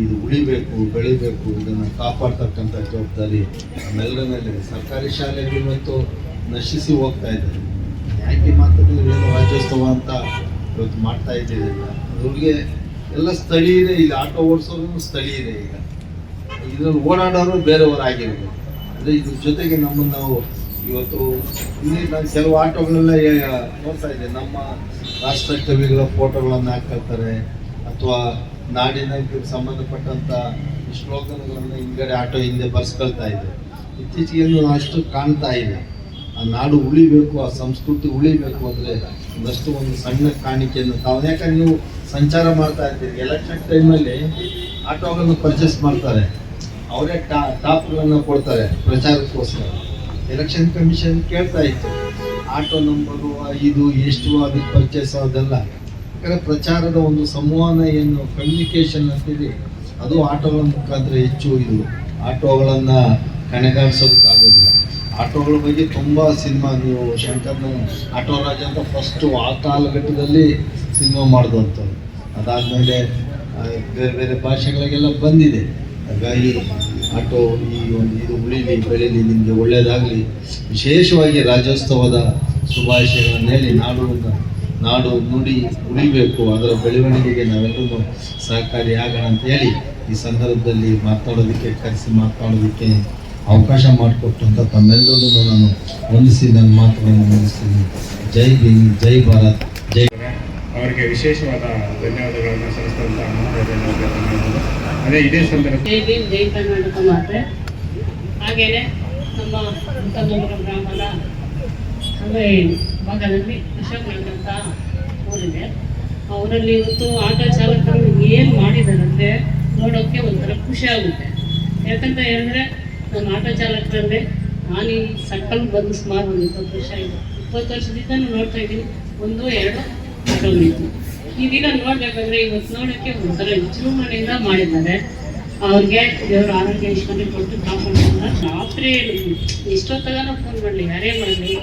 ಇದು ಉಳಿಬೇಕು, ಬೆಳಿಬೇಕು, ಇದನ್ನು ಕಾಪಾಡ್ತಕ್ಕಂಥ ಜವಾಬ್ದಾರಿ ನಮ್ಮೆಲ್ಲರ ಮೇಲೆ ಸರ್ಕಾರಿ ಶಾಲೆಗಳು ಇವತ್ತು ನಶಿಸಿ ಹೋಗ್ತಾ ಇದ್ದಾರೆ. ಯಾಕೆ ಮಾತಾಡಿದ್ರೆ ಏನು ರಾಜ್ಯೋತ್ಸವ ಅಂತ ಇವತ್ತು ಮಾಡ್ತಾ ಇದ್ದೀವಿ. ಅವ್ರಿಗೆ ಎಲ್ಲ ಇದೆ. ಇಲ್ಲಿ ಆಟೋ ಓಡಿಸೋರು ಇದೆ ಈಗ. ಇದ್ರಲ್ಲಿ ಓಡಾಡೋರು ಬೇರೆಯವರು ಆಗಿರ್ಬೇಕು ಅಂದರೆ ಇದ್ರ ಜೊತೆಗೆ ನಮ್ಮನ್ನು ನಾವು ಇವತ್ತು ಇಲ್ಲಿ ನಾನು ಕೆಲವು ಆಟೋಗಳನ್ನೆಲ್ಲ ನೋಡ್ತಾ ಇದ್ದೆ. ನಮ್ಮ ರಾಷ್ಟ್ರ ಕವಿಗಳ ಫೋಟೋಗಳನ್ನು ಹಾಕಿರ್ತಾರೆ ಅಥವಾ ನಾಡಿನ ಸಂಬಂಧಪಟ್ಟಂಥ ಶ್ಲೋಕನಗಳನ್ನು ಹಿಂದ್ಗಡೆ ಆಟೋ ಹಿಂದೆ ಬರ್ಸ್ಕೊಳ್ತಾ ಇದೆ ಇತ್ತೀಚೆಗೆ ಅಷ್ಟು ಕಾಣ್ತಾ ಇದೆ ಆ ನಾಡು ಉಳಿಬೇಕು, ಆ ಸಂಸ್ಕೃತಿ ಉಳಿಬೇಕು ಅಂದರೆ ಒಂದಷ್ಟು ಒಂದು ಸಣ್ಣ ಕಾಣಿಕೆಯನ್ನು ತಾವು ಯಾಕಂದ್ರೆ ನೀವು ಸಂಚಾರ ಮಾಡ್ತಾ ಇರ್ತೀರಿ ಎಲೆಕ್ಷನ್ ಟೈಮಲ್ಲಿ ಆಟೋಗಳನ್ನು ಪರ್ಚೇಸ್ ಮಾಡ್ತಾರೆ. ಅವರೇ ಟಾ ಟಾಪ್ಗಳನ್ನು ಕೊಡ್ತಾರೆ ಪ್ರಚಾರಕ್ಕೋಸ್ಕರ. ಎಲೆಕ್ಷನ್ ಕಮಿಷನ್ ಕೇಳ್ತಾ ಇತ್ತು. ಆಟೋ ನಂಬರು ಇದು ಎಷ್ಟು ಅದಕ್ಕೆ ಪರ್ಚೇಸ್ ಅದೆಲ್ಲ. ಯಾಕಂದರೆ ಪ್ರಚಾರದ ಒಂದು ಸಂವಹನ ಏನು ಕಮ್ಯುನಿಕೇಷನ್ ಹೇಳಿ ಅದು ಆಟೋಗಳ ಮುಖಾಂತರ ಹೆಚ್ಚು ಇದು. ಆಟೋಗಳನ್ನು ಕಣಗಾಡಿಸೋದಕ್ಕಾಗೋದಿಲ್ಲ ಆಟೋಗಳ ಬಗ್ಗೆ ತುಂಬ ಸಿನಿಮಾ ನೀವು ಶಂಕರ್ನ ಆಟೋ ರಾಜ ಅಂತ ಫಸ್ಟು ಆ ಕಾಲಘಟ್ಟದಲ್ಲಿ ಸಿನಿಮಾ ಮಾಡಿದಂಥದ್ದು ಅದಾದಮೇಲೆ ಬೇರೆ ಬೇರೆ ಭಾಷೆಗಳಿಗೆಲ್ಲ ಬಂದಿದೆ. ಹಾಗಾಗಿ ಆಟೋ ಈ ಒಂದು ಇದು ಉಳಿಲಿ, ಬೆಳೀಲಿ ನಿಮಗೆ ಒಳ್ಳೆಯದಾಗಲಿ ವಿಶೇಷವಾಗಿ ರಾಜ್ಯೋತ್ಸವದ ಶುಭಾಶಯಗಳನ್ನು ಹೇಳಿ ನಾಡು ನಾಡು ನುಡಿ ಉಳಿಬೇಕು. ಅದರ ಬೆಳವಣಿಗೆಗೆ ನಾವೆಲ್ಲರೂ ಸಹಕಾರಿಯಾಗೋಣ ಅಂತ ಹೇಳಿ ಈ ಸಂದರ್ಭದಲ್ಲಿ ಮಾತಾಡೋದಕ್ಕೆ, ಕರೆಸಿ ಮಾತನಾಡೋದಕ್ಕೆ ಅವಕಾಶ ಮಾಡಿಕೊಟ್ಟಂತ ತಮ್ಮೆಲ್ಲರೂ ನಾನು ವಂದಿಸಿ ನನ್ನ ಮಾತುಗಳನ್ನು ಮುಗಿಸ್ತೀನಿ. ಜೈ ಭೀಮ್ ಜೈ ಭಾರತ್ ಜೈ ಅವರಿಗೆ ವಿಶೇಷವಾದ ಧನ್ಯವಾದಗಳನ್ನು ಸಲ್ಲಿಸಿದಂತಹ ಧನ್ಯವಾದಗಳು ಅದೇ ಇದೇ ಸಂದರ್ಭ ಜೈ ಭೀಮ್ ಜೈ ಕರ್ನಾಟಕ ಮಾತೆ. ಹಾಗೆಯೇ ನಮ್ಮ ಮುಖಂಡರ ಗ್ರಾಮದ ಅಂದರೆ ಭಾಗದಲ್ಲಿ ಅಶೋಕ್ ಅಂತ ಊರಿದೆ. ಅವರಲ್ಲಿ ಇವತ್ತು ಆಟೋ ಚಾಲಕರು ಏನು ಮಾಡಿದಾರಂದ್ರೆ ನೋಡೋಕ್ಕೆ ಒಂಥರ ಖುಷಿ ಆಗುತ್ತೆ. ಯಾಕಂತ ಹೇಳಿದ್ರೆ ನಾನು ಆಟೋ ಚಾಲಕರಂದ್ರೆ ನಾನು ಈ ಸರ್ಕಲ್ ಬಂದು ಸುಮಾರು ಒಂದು ಇಪ್ಪತ್ತು ವರ್ಷ ಇದೆ ಇಪ್ಪತ್ತು ವರ್ಷದಿಂದ ನೋಡ್ತಾ ಇದ್ದೀನಿ, ಒಂದು ಎರಡು ಆಟೋ ನಿಂತು. ಇದೀಗ ನೋಡ್ಬೇಕಂದ್ರೆ ಇವತ್ತು ನೋಡೋಕ್ಕೆ ಒಂಥರ ವಿಜೃಂಭಣೆಯಿಂದ ಮಾಡಿದ್ದಾರೆ. ಅವ್ರಿಗೆ ದೇವರು ಆರೋಗ್ಯ ಐಶ್ವರ್ಯ ಕೊಟ್ಟು ಕಾಪಾಡ್ತಾರೆ ರಾತ್ರಿ ಇಷ್ಟೊತ್ತಾಗನ ಫೋನ್ ಮಾಡಲಿ ಯಾರೇ ಮಾಡಲಿ.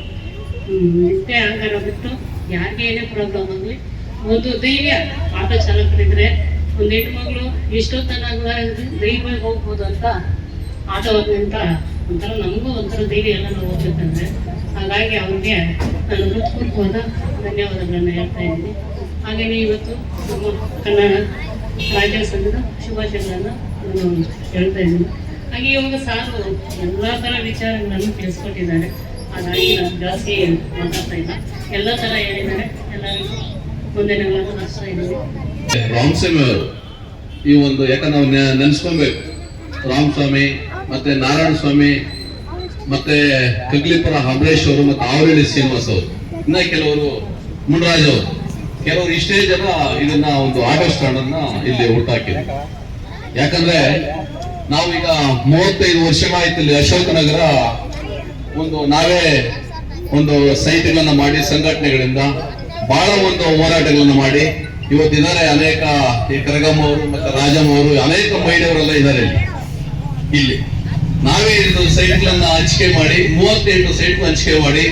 ನಿದ್ದೆ ಆಗಲ್ಲ ಬಿಟ್ಟು ಯಾರಿಗೆ ಏನೇ ಪ್ರಾಬ್ಲಮ್ ಆಗಲಿ, ಒಂದು ಧೈರ್ಯ ಆಟೋ ಚಾಲಕರಿದ್ರೆ ಒಂದು ಹೆಣ್ಮಗಳು ಇಷ್ಟೊತ್ತನಾಗ ಧೈರ್ಯವಾಗಿ ಹೋಗ್ಬೋದು ಅಂತ ಆಟೋ ಅಂತ ಒಂಥರ ನಮಗೂ ಒಂಥರ ಧೈರ್ಯ ಎಲ್ಲ ನಾವು ಹೋಗ್ಬೇಕಂದ್ರೆ ಹಾಗಾಗಿ ಅವ್ರಿಗೆ ನಾನು ಹೃತ್ಪೂರ್ವಕವಾದ ಧನ್ಯವಾದಗಳನ್ನು ಹೇಳ್ತಾ ಇದ್ದೀನಿ. ಹಾಗೆಯೇ ಇವತ್ತು ನಮ್ಮ ಕನ್ನಡ ರಾಜ್ಯ ಸಂಘದ ಶುಭಾಶಯಗಳನ್ನು ನಾನು ಹೇಳ್ತಾ ಇದ್ದೀನಿ. ಹಾಗೆ ಇವಾಗ ಸಾರು ಎಲ್ಲ ಥರ ವಿಚಾರಗಳನ್ನು ತಿಳಿಸ್ಕೊಟ್ಟಿದ್ದಾರೆ. ಹಾಗಾಗಿ ನಾನು ಜಾಸ್ತಿ ಮಾತಾಡ್ತಾ ಇಲ್ಲ. ಎಲ್ಲ ಥರ ಹೇಳಿದ್ದಾರೆ. ಎಲ್ಲರಿಗೂ ವಂದನೆಗಳನ್ನು ನಡೆಸ್ತಾ ಇದ್ದೀನಿ. ಈ ಒಂದು ಯಾಕಂದ್ರೆ ನಾವು ನೆನ್ಸ್ಕೊಬೇಕು. ರಾಮಸ್ವಾಮಿ ಮತ್ತೆ ನಾರಾಯಣ ಸ್ವಾಮಿ, ಮತ್ತೆ ಕಗ್ಲಿಪುರ ಅಮರೇಶ್ ಅವರು ಮತ್ತೆ ಆವರಳ್ಳಿ ಶ್ರೀನಿವಾಸ್ ಅವರು. ಇನ್ನ ಕೆಲವರು ಮುನ್ರಾಜ್ ಅವರು. ಕೆಲವರು ಇಷ್ಟೇ ಜನ ಇದನ್ನ ಒಂದು ಆರ್ಡರ್ ಸ್ಟ್ಯಾಂಡನ್ನ ಇಲ್ಲಿ ಹುಟ್ಟಾಕಿದ್ರು. ಯಾಕಂದ್ರೆ ನಾವೀಗ ಮೂವತ್ತೈದು ವರ್ಷಗಳಾಯ್ತು ಇಲ್ಲಿ ಅಶೋಕನಗರ ಒಂದು ನಾವೇ ಒಂದು ಸೈಟ್ಗಳನ್ನ ಮಾಡಿ, ಸಂಘಟನೆಗಳಿಂದ ಬಹಳ ಒಂದು ಹೋರಾಟಗಳನ್ನು ಮಾಡಿ, ಇವತ್ತಿದ್ದಾರೆ ಅನೇಕ ಈ ಕರಗಮ್ಮ ಅವರು ಮತ್ತೆ ರಾಜಮ್ಮ ಅವರು, ಅನೇಕ ಮಹಿಳೆಯವರೆಲ್ಲ ಇದ್ದಾರೆ ಇಲ್ಲಿ. ನಾವೇ ಇದು ಸೈಟ್ಗಳನ್ನ ಹಂಚಿಕೆ ಮಾಡಿ, ಮೂವತ್ತೆಂಟು ಸೈಟ್ ಹಂಚಿಕೆ ಮಾಡಿ,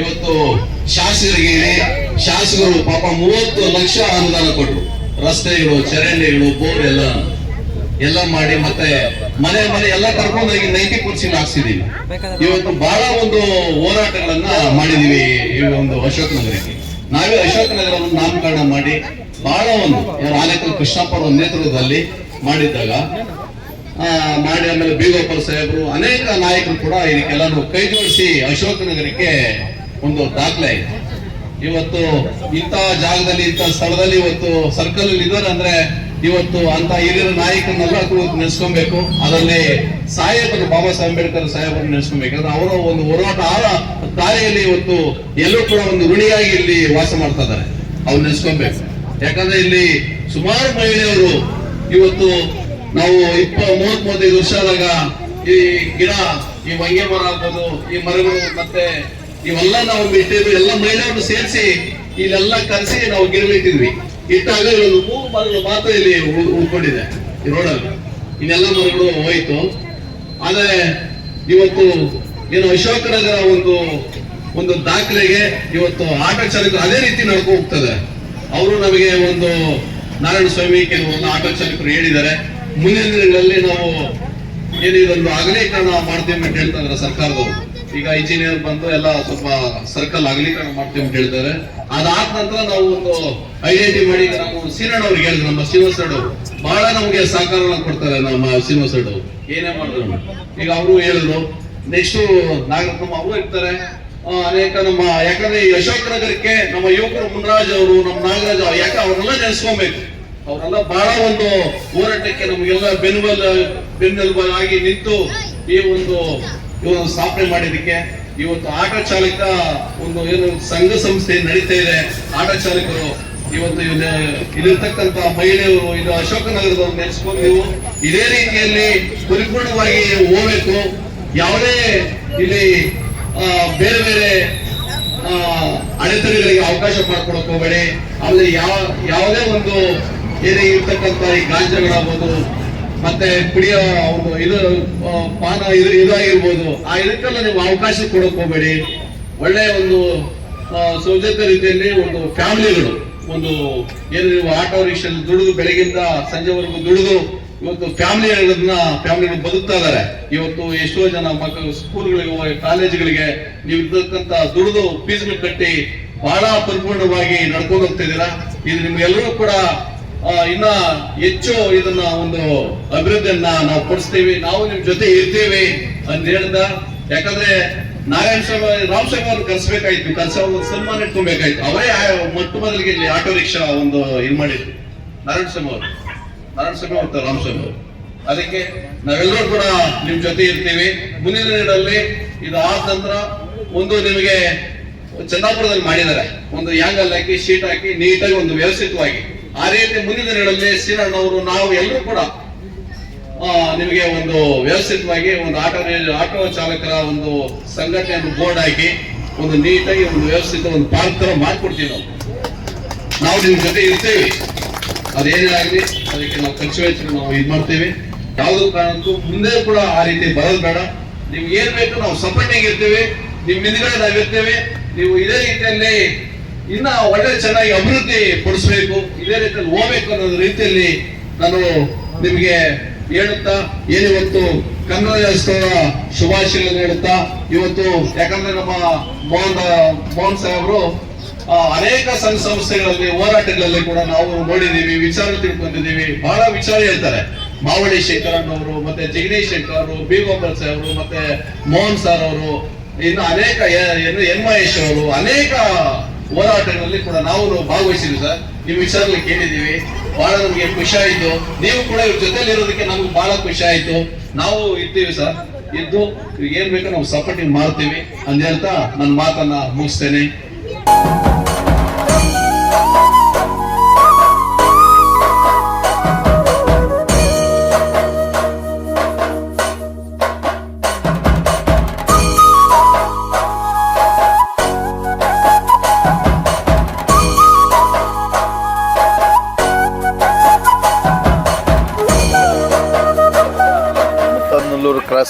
ಇವತ್ತು ಶಾಸಕರಿಗೆ ಶಾಸಕರು ಪಾಪ ಮೂವತ್ತು ಲಕ್ಷ ಅನುದಾನ ಕೊಟ್ಟರು ರಸ್ತೆಗಳು, ಚರಂಡಿಗಳು, ಬೋರ್ ಎಲ್ಲ ಎಲ್ಲ ಮಾಡಿ ಮತ್ತೆ ಮನೆ ಮನೆ ಎಲ್ಲ ಕರ್ಕೊಂಡೋಗಿ ನೈಟಿ ಪರ್ಸೆಂಟ್ ಹಾಕ್ಸಿದೀವಿ. ಇವತ್ತು ಬಹಳ ಒಂದು ಹೋರಾಟಗಳನ್ನ ಮಾಡಿದೀವಿ ಈ ಒಂದು ಅಶೋಕ್ ನಗರಕ್ಕೆ. ನಾವೇ ಅಶೋಕ್ ನಗರವನ್ನು ನಾಮಕರಣ ಮಾಡಿ ಬಹಳ ಒಂದು ಆಲೇಕಲ್ ಕೃಷ್ಣಪ್ಪ ನೇತೃತ್ವದಲ್ಲಿ ಮಾಡಿದ್ದಾಗ ಮಾಡಿ ಆಮೇಲೆ ಬಿಗೋಪಾಲ್ ಸಾಹೇಬರು ಅನೇಕ ನಾಯಕರು ಕೂಡ ಇದಕ್ಕೆಲ್ಲರೂ ಕೈ ಜೋಡಿಸಿ ಅಶೋಕ್ ನಗರಕ್ಕೆ ಒಂದು ದಾಖಲೆ ಇದೆ ಇವತ್ತು ಇಂಥ ಜಾಗದಲ್ಲಿ, ಇಂಥ ಸ್ಥಳದಲ್ಲಿ ಇವತ್ತು ಸರ್ಕಲ್ ಇದ್ದಾರೆ ಅಂದ್ರೆ ಇವತ್ತು ಅಂತ ಹಿರಿಯ ನಾಯಕರನ್ನೆಲ್ಲ ನೆನೆಸ್ಕೊಬೇಕು. ಅದರಲ್ಲಿ ಸಾಹೇಬರು ಬಾಬಾ ಸಾಹೇಬ್ ಅಂಬೇಡ್ಕರ್ ಸಾಹೇಬರು ನೆನೆಸ್ಕೊಬೇಕಂದ್ರೆ ಅವರ ಒಂದು ಹೋರಾಟ ಆ ಕಾರ್ಯಲ್ಲಿ ಇವತ್ತು ಎಲ್ಲರೂ ಕೂಡ ಒಂದು ಋಣಿಯಾಗಿ ಇಲ್ಲಿ ವಾಸ ಮಾಡ್ತಾ ಇದ್ದಾರೆ. ಅವ್ರು ನೆನೆಸ್ಕೊಬೇಕು. ಯಾಕಂದ್ರೆ ಇಲ್ಲಿ ಸುಮಾರು ಮಹಿಳೆಯರು ಇವತ್ತು ನಾವು ಇಪ್ಪ ಮೂವತ್ ಮೂವತ್ತೈದು ವರ್ಷ ಆದಾಗ ಈ ಗಿಡ, ಈ ವಂಗೆ ಮರ ಆಗ್ಬೋದು, ಈ ಮರಗಳು ಮತ್ತೆ ಇವೆಲ್ಲ ನಾವು ಬಿಟ್ಟಿದ್ವಿ ಎಲ್ಲ ಮಹಿಳೆಯರನ್ನು ಸೇರಿಸಿ ಇಲ್ಲೆಲ್ಲ ಕರೆಸಿ ನಾವು ಗಿಡಗಳಿಟ್ಟಿದ್ವಿ ಇಟ್ಟಾಗ ಇಲ್ಲೊಂದು ಮೂರು ಮರಗಳು ಮಾತ್ರ ಇಲ್ಲಿ ಉಳ್- ಉಳ್ಕೊಂಡಿದೆ ಈ ರೋಡಲ್ಲಿ. ಇನ್ನೆಲ್ಲ ಮರಗಳು ಹೋಯ್ತು. ಆದರೆ ಇವತ್ತು ಏನು ಅಶೋಕ ನಗರ ಒಂದು ಒಂದು ದಾಖಲೆಗೆ ಇವತ್ತು ಆಟೋ ಚಾಲಕರು ಅದೇ ರೀತಿ ನಡ್ಕೊ ಹೋಗ್ತದೆ ಅವರು ನಮಗೆ ಒಂದು ನಾರಾಯಣ ಸ್ವಾಮಿ ಕೆಲವೊಂದು ಆಟೋ ಚಾಲಕರು ಹೇಳಿದ್ದಾರೆ. ಮುಂದಿನ ದಿನಗಳಲ್ಲಿ ನಾವು ಏನಿದೊಂದು ಅಗಲೀಕರಣ ಮಾಡ್ತೀವಿ ಅಂತ ಹೇಳ್ತಾರೆ ಸರ್ಕಾರದವರು. ಈಗ ಇಂಜಿನಿಯರ್ ಬಂದು ಎಲ್ಲ ಸ್ವಲ್ಪ ಸರ್ಕಲ್ ಅಗಲೀಕರಣ ಮಾಡ್ತೀವಿ ಅಂತ ಹೇಳ್ತಾರೆ ಅದಾದ ನಂತರ ನಾವು ಒಂದು ಐಡೆಂಟಿ ಮಾಡಿ ನಾವು ಸೀರಣ ಅವ್ರಿಗೆ ಹೇಳಿದ್ರು, ನಮ್ಮ ಶ್ರೀನಿವಾಸ ಅವರು. ಬಹಳ ನಮಗೆ ಸಹಕಾರನ ಕೊಡ್ತಾರೆ ನಮ್ಮ ಶ್ರೀನಿವಾಸ ಅವರು. ಏನೇ ಮಾಡಿದ್ರು ಈಗ ಅವರು ಹೇಳಿದ್ರು ನೆಕ್ಸ್ಟ್ ನಾಗರತ್ನಮ್ಮ ಅವರು ಇರ್ತಾರೆ. ಅನೇಕ ನಮ್ಮ ಯಾಕಂದ್ರೆ ಯಶೋಕ್ ನಗರಕ್ಕೆ ನಮ್ಮ ಯುವಕರು ಮುನ್ರಾಜ್ ಅವರು, ನಮ್ಮ ನಾಗರಾಜ್ ಯಾಕೆ ಅವ್ರನ್ನೆಲ್ಲ ನೆನೆಸ್ಕೊಬೇಕು? ಅವರೆಲ್ಲ ಬಹಳ ಒಂದು ಹೋರಾಟಕ್ಕೆ ನಮಗೆಲ್ಲ ಬೆನ್ನುಬಲ, ಬೆನ್ನೆಲುಬಾಗಿ ನಿಂತು ಈ ಒಂದು ಸ್ಥಾಪನೆ ಮಾಡಿದಕ್ಕೆ ಇವತ್ತು ಆಟೋ ಚಾಲಕ ಒಂದು ಏನು ಸಂಘ ಸಂಸ್ಥೆ ನಡೀತಾ ಇದೆ. ಆಟೋ ಚಾಲಕರು ಇವತ್ತು ಇಲ್ಲಿ ಇಲ್ಲಿರ್ತಕ್ಕಂತ ಮಹಿಳೆಯರು ಇದು ಅಶೋಕನಗರದವ್ರು ನೆನೆಸ್ಕೊಂಡು ನೀವು ಇದೇ ರೀತಿಯಲ್ಲಿ ಪರಿಪೂರ್ಣವಾಗಿ ಹೋಗ್ಬೇಕು. ಯಾವುದೇ ಇಲ್ಲಿ ಬೇರೆ ಬೇರೆ ಅಡೆತಡೆಗಳಿಗೆ ಅವಕಾಶ ಮಾಡ್ಕೊಡಕ್ ಹೋಗಬೇಡಿ. ಆಮೇಲೆ ಯಾವ, ಯಾವುದೇ ಒಂದು ಏನೇ ಇರ್ತಕ್ಕಂಥ ಈ ಗಾಂಜಾಗಳಾಗ್ಬೋದು ಮತ್ತೆ ಕುಡಿಯೋ ಒಂದು ಇದು ಪಾನ ಇದು ಇದಾಗಿರ್ಬೋದು, ಆ ಇದಕ್ಕೆಲ್ಲ ನೀವು ಅವಕಾಶ ಕೊಡಕ್ ಹೋಗಬೇಡಿ. ಒಳ್ಳೆಯ ಒಂದು ಸೌಜನ್ಯ ರೀತಿಯಲ್ಲಿ ಒಂದು ಫ್ಯಾಮಿಲಿಗಳು, ಒಂದು ಏನು ನೀವು ಆಟೋ ರಿಕ್ಷಾ ದುಡಿದು ಬೆಳಗಿಂದ ಸಂಜೆವರೆಗೂ ದುಡಿದು ಇವತ್ತು ಫ್ಯಾಮಿಲಿಗಳನ್ನ ಫ್ಯಾಮಿಲಿಗಳು ಬದುಕ್ತಾ ಇದ್ದಾರೆ. ಇವತ್ತು ಎಷ್ಟೋ ಜನ ಮಕ್ಕಳು ಸ್ಕೂಲ್ಗಳಿಗೆ ಹೋಗಿ, ಕಾಲೇಜ್ಗಳಿಗೆ ನೀವು ಇರ್ತಕ್ಕಂತ ದುಡಿದು ಫೀಸ್ಗಳು ಕಟ್ಟಿ ಬಹಳ ಪರಿಪೂರ್ಣವಾಗಿ ನಡ್ಕೊಂಡು ಹೋಗ್ತಿದ್ದೀರಾ ಇದು ನಿಮ್ಗೆಲ್ಲರೂ ಕೂಡ ಇನ್ನ ಹೆಚ್ಚು ಇದನ್ನ ಒಂದು ಅಭಿವೃದ್ಧಿಯನ್ನ ನಾವು ಕೊಡಿಸ್ತೀವಿ ನಾವು ನಿಮ್ ಜೊತೆ ಇರ್ತೀವಿ ಅಂತ ಹೇಳ್ದ. ಯಾಕಂದ್ರೆ ನಾರಾಯಣ ಸ್ವಾಮಿ ರಾಮಸ್ವಾಮಿ ಅವ್ರು ಕರ್ಸ್ಬೇಕಾಯ್ತು. ಕರ್ಸ ಒಂದು ಸನ್ಮಾನ ಇಟ್ಕೊಬೇಕಾಯ್ತು. ಅವರೇ ಮೊಟ್ಟ ಮೊದಲಿಗೆ ಇಲ್ಲಿ ಆಟೋ ರಿಕ್ಷಾ ಒಂದು ಇದು ಮಾಡಿದ್ರು. ನಾರಾಯಣ ಸ್ವಾಮಿ ಅವರು. ನಾರಾಯಣ ಸ್ವಾಮಿ ಮತ್ತು ರಾಮಸ್ವಾಮಿ ಅವರು. ಅದಕ್ಕೆ ನಾವೆಲ್ಲರೂ ಕೂಡ ನಿಮ್ ಜೊತೆ ಇರ್ತೀವಿ. ಮುಂದಿನ ದಿನಗಳಲ್ಲಿ ಇದು ಆದ ನಂತರ ಒಂದು ನಿಮಗೆ ಚಂದಾಪುರದಲ್ಲಿ ಮಾಡಿದ್ದಾರೆ. ಒಂದು ಯಾಂಗಲ್ ಹಾಕಿ, ಶೀಟ್ ಹಾಕಿ, ನೀಟಾಗಿ ಒಂದು ವ್ಯವಸ್ಥಿತವಾಗಿ. ಆ ರೀತಿ ಮುಂದಿನ ದಿನಗಳಲ್ಲಿ ಅವರು ನಾವು ಎಲ್ಲರೂ ಕೂಡ ನಿಮಗೆ ಒಂದು ವ್ಯವಸ್ಥಿತವಾಗಿ ಒಂದು ಆಟೋ ಆಟೋ ಚಾಲಕರ ಒಂದು ಸಂಘಟನೆ ಬೋರ್ಡ್ ಹಾಕಿ ಒಂದು ನೀಟಾಗಿ ಒಂದು ವ್ಯವಸ್ಥಿತ ಒಂದು ಪಾರ್ಕ್ ತರ ಮಾಡ್ಕೊಡ್ತೀವಿ ನಾವು. ನಾವು ನಿಮ್ ಜೊತೆ ಇರ್ತೇವೆ. ಅದೇನೇ ಆಗಲಿ, ಅದಕ್ಕೆ ನಾವು ಖರ್ಚು ವೆಚ್ಚ ನಾವು ಇದು ಮಾಡ್ತೇವೆ. ಯಾವ್ದು ಕಾರಣಕ್ಕೂ ಮುಂದೆ ಕೂಡ ಆ ರೀತಿ ಬರೋದು ಬೇಡ. ನಿಮ್ಗೆ ಏನ್ ಬೇಕು ನಾವು ಸಪೋರ್ಟಿಂಗ್ ಆಗಿರ್ತೇವೆ. ನಿಮ್ ಹಿಂದ್ಗಡೆ ನಾವಿರ್ತೇವೆ. ನೀವು ಇದೇ ರೀತಿಯಲ್ಲಿ ಇನ್ನ ಒಳ್ಳೆ ಚೆನ್ನಾಗಿ ಅಭಿವೃದ್ಧಿ ಪಡಿಸ್ಬೇಕು, ಇದೇ ರೀತಿಯಲ್ಲಿ ಹೋಗ್ಬೇಕು ಅನ್ನೋ ರೀತಿಯಲ್ಲಿ ನಾನು ನಿಮ್ಗೆ ಹೇಳುತ್ತಾ ಏನಿವತ್ತು ಕನ್ನಡ ರಾಜ್ಯೋತ್ಸವ ಶುಭಾಶಯ ಹೇಳುತ್ತಾ, ಇವತ್ತು ಯಾಕಂದ್ರೆ ನಮ್ಮ ಮೋಹನ್ ಮೋಹನ್ ಸಾಹೇಬ್ರು ಅನೇಕ ಸಂಘ ಸಂಸ್ಥೆಗಳಲ್ಲಿ, ಹೋರಾಟಗಳಲ್ಲಿ ಕೂಡ ನಾವು ನೋಡಿದೀವಿ ವಿಚಾರ ತಿಳ್ಕೊಂಡಿದ್ದೀವಿ, ಬಹಳ ವಿಚಾರ ಹೇಳ್ತಾರೆ. ಮಾವಳಿ ಶೇಖರಣ್ಣ ಅವರು ಮತ್ತೆ ಜಗದೀಶ್ ಶಂಕರ್ ಅವರು ಬಿ ಗೋಪಾಲ್ ಸಾಹೇಬ್ರು, ಮತ್ತೆ ಮೋಹನ್ ಸರ್ ಅವರು, ಇನ್ನು ಅನೇಕ ಎನ್ ಮಹೇಶ್ ಅವರು, ಅನೇಕ ಹೋರಾಟಗಳಲ್ಲಿ ಕೂಡ ನಾವು ಭಾಗವಹಿಸಿದ್ವಿ ಸರ್. ನಿಮ್ಮ ವಿಚಾರದಲ್ಲಿ ಕೇಳಿದ್ದೀವಿ. ಬಹಳ ನಮಗೆ ಖುಷಿ ಆಯ್ತು. ನೀವು ಕೂಡ ಇವ್ರ ಜೊತೆಲಿ ಇರೋದಕ್ಕೆ ನಮ್ಗೆ ಬಹಳ ಖುಷಿ ಆಯ್ತು. ನಾವು ಇರ್ತೀವಿ ಸರ್. ಇದ್ದು ಏನ್ ಬೇಕೋ ನಾವು ಸಪೋರ್ಟಿಂಗ್ ಮಾಡ್ತೀವಿ. ಅಂತ ನನ್ನ ಮಾತನ್ನ ಮುಗಿಸ್ತೇನೆ.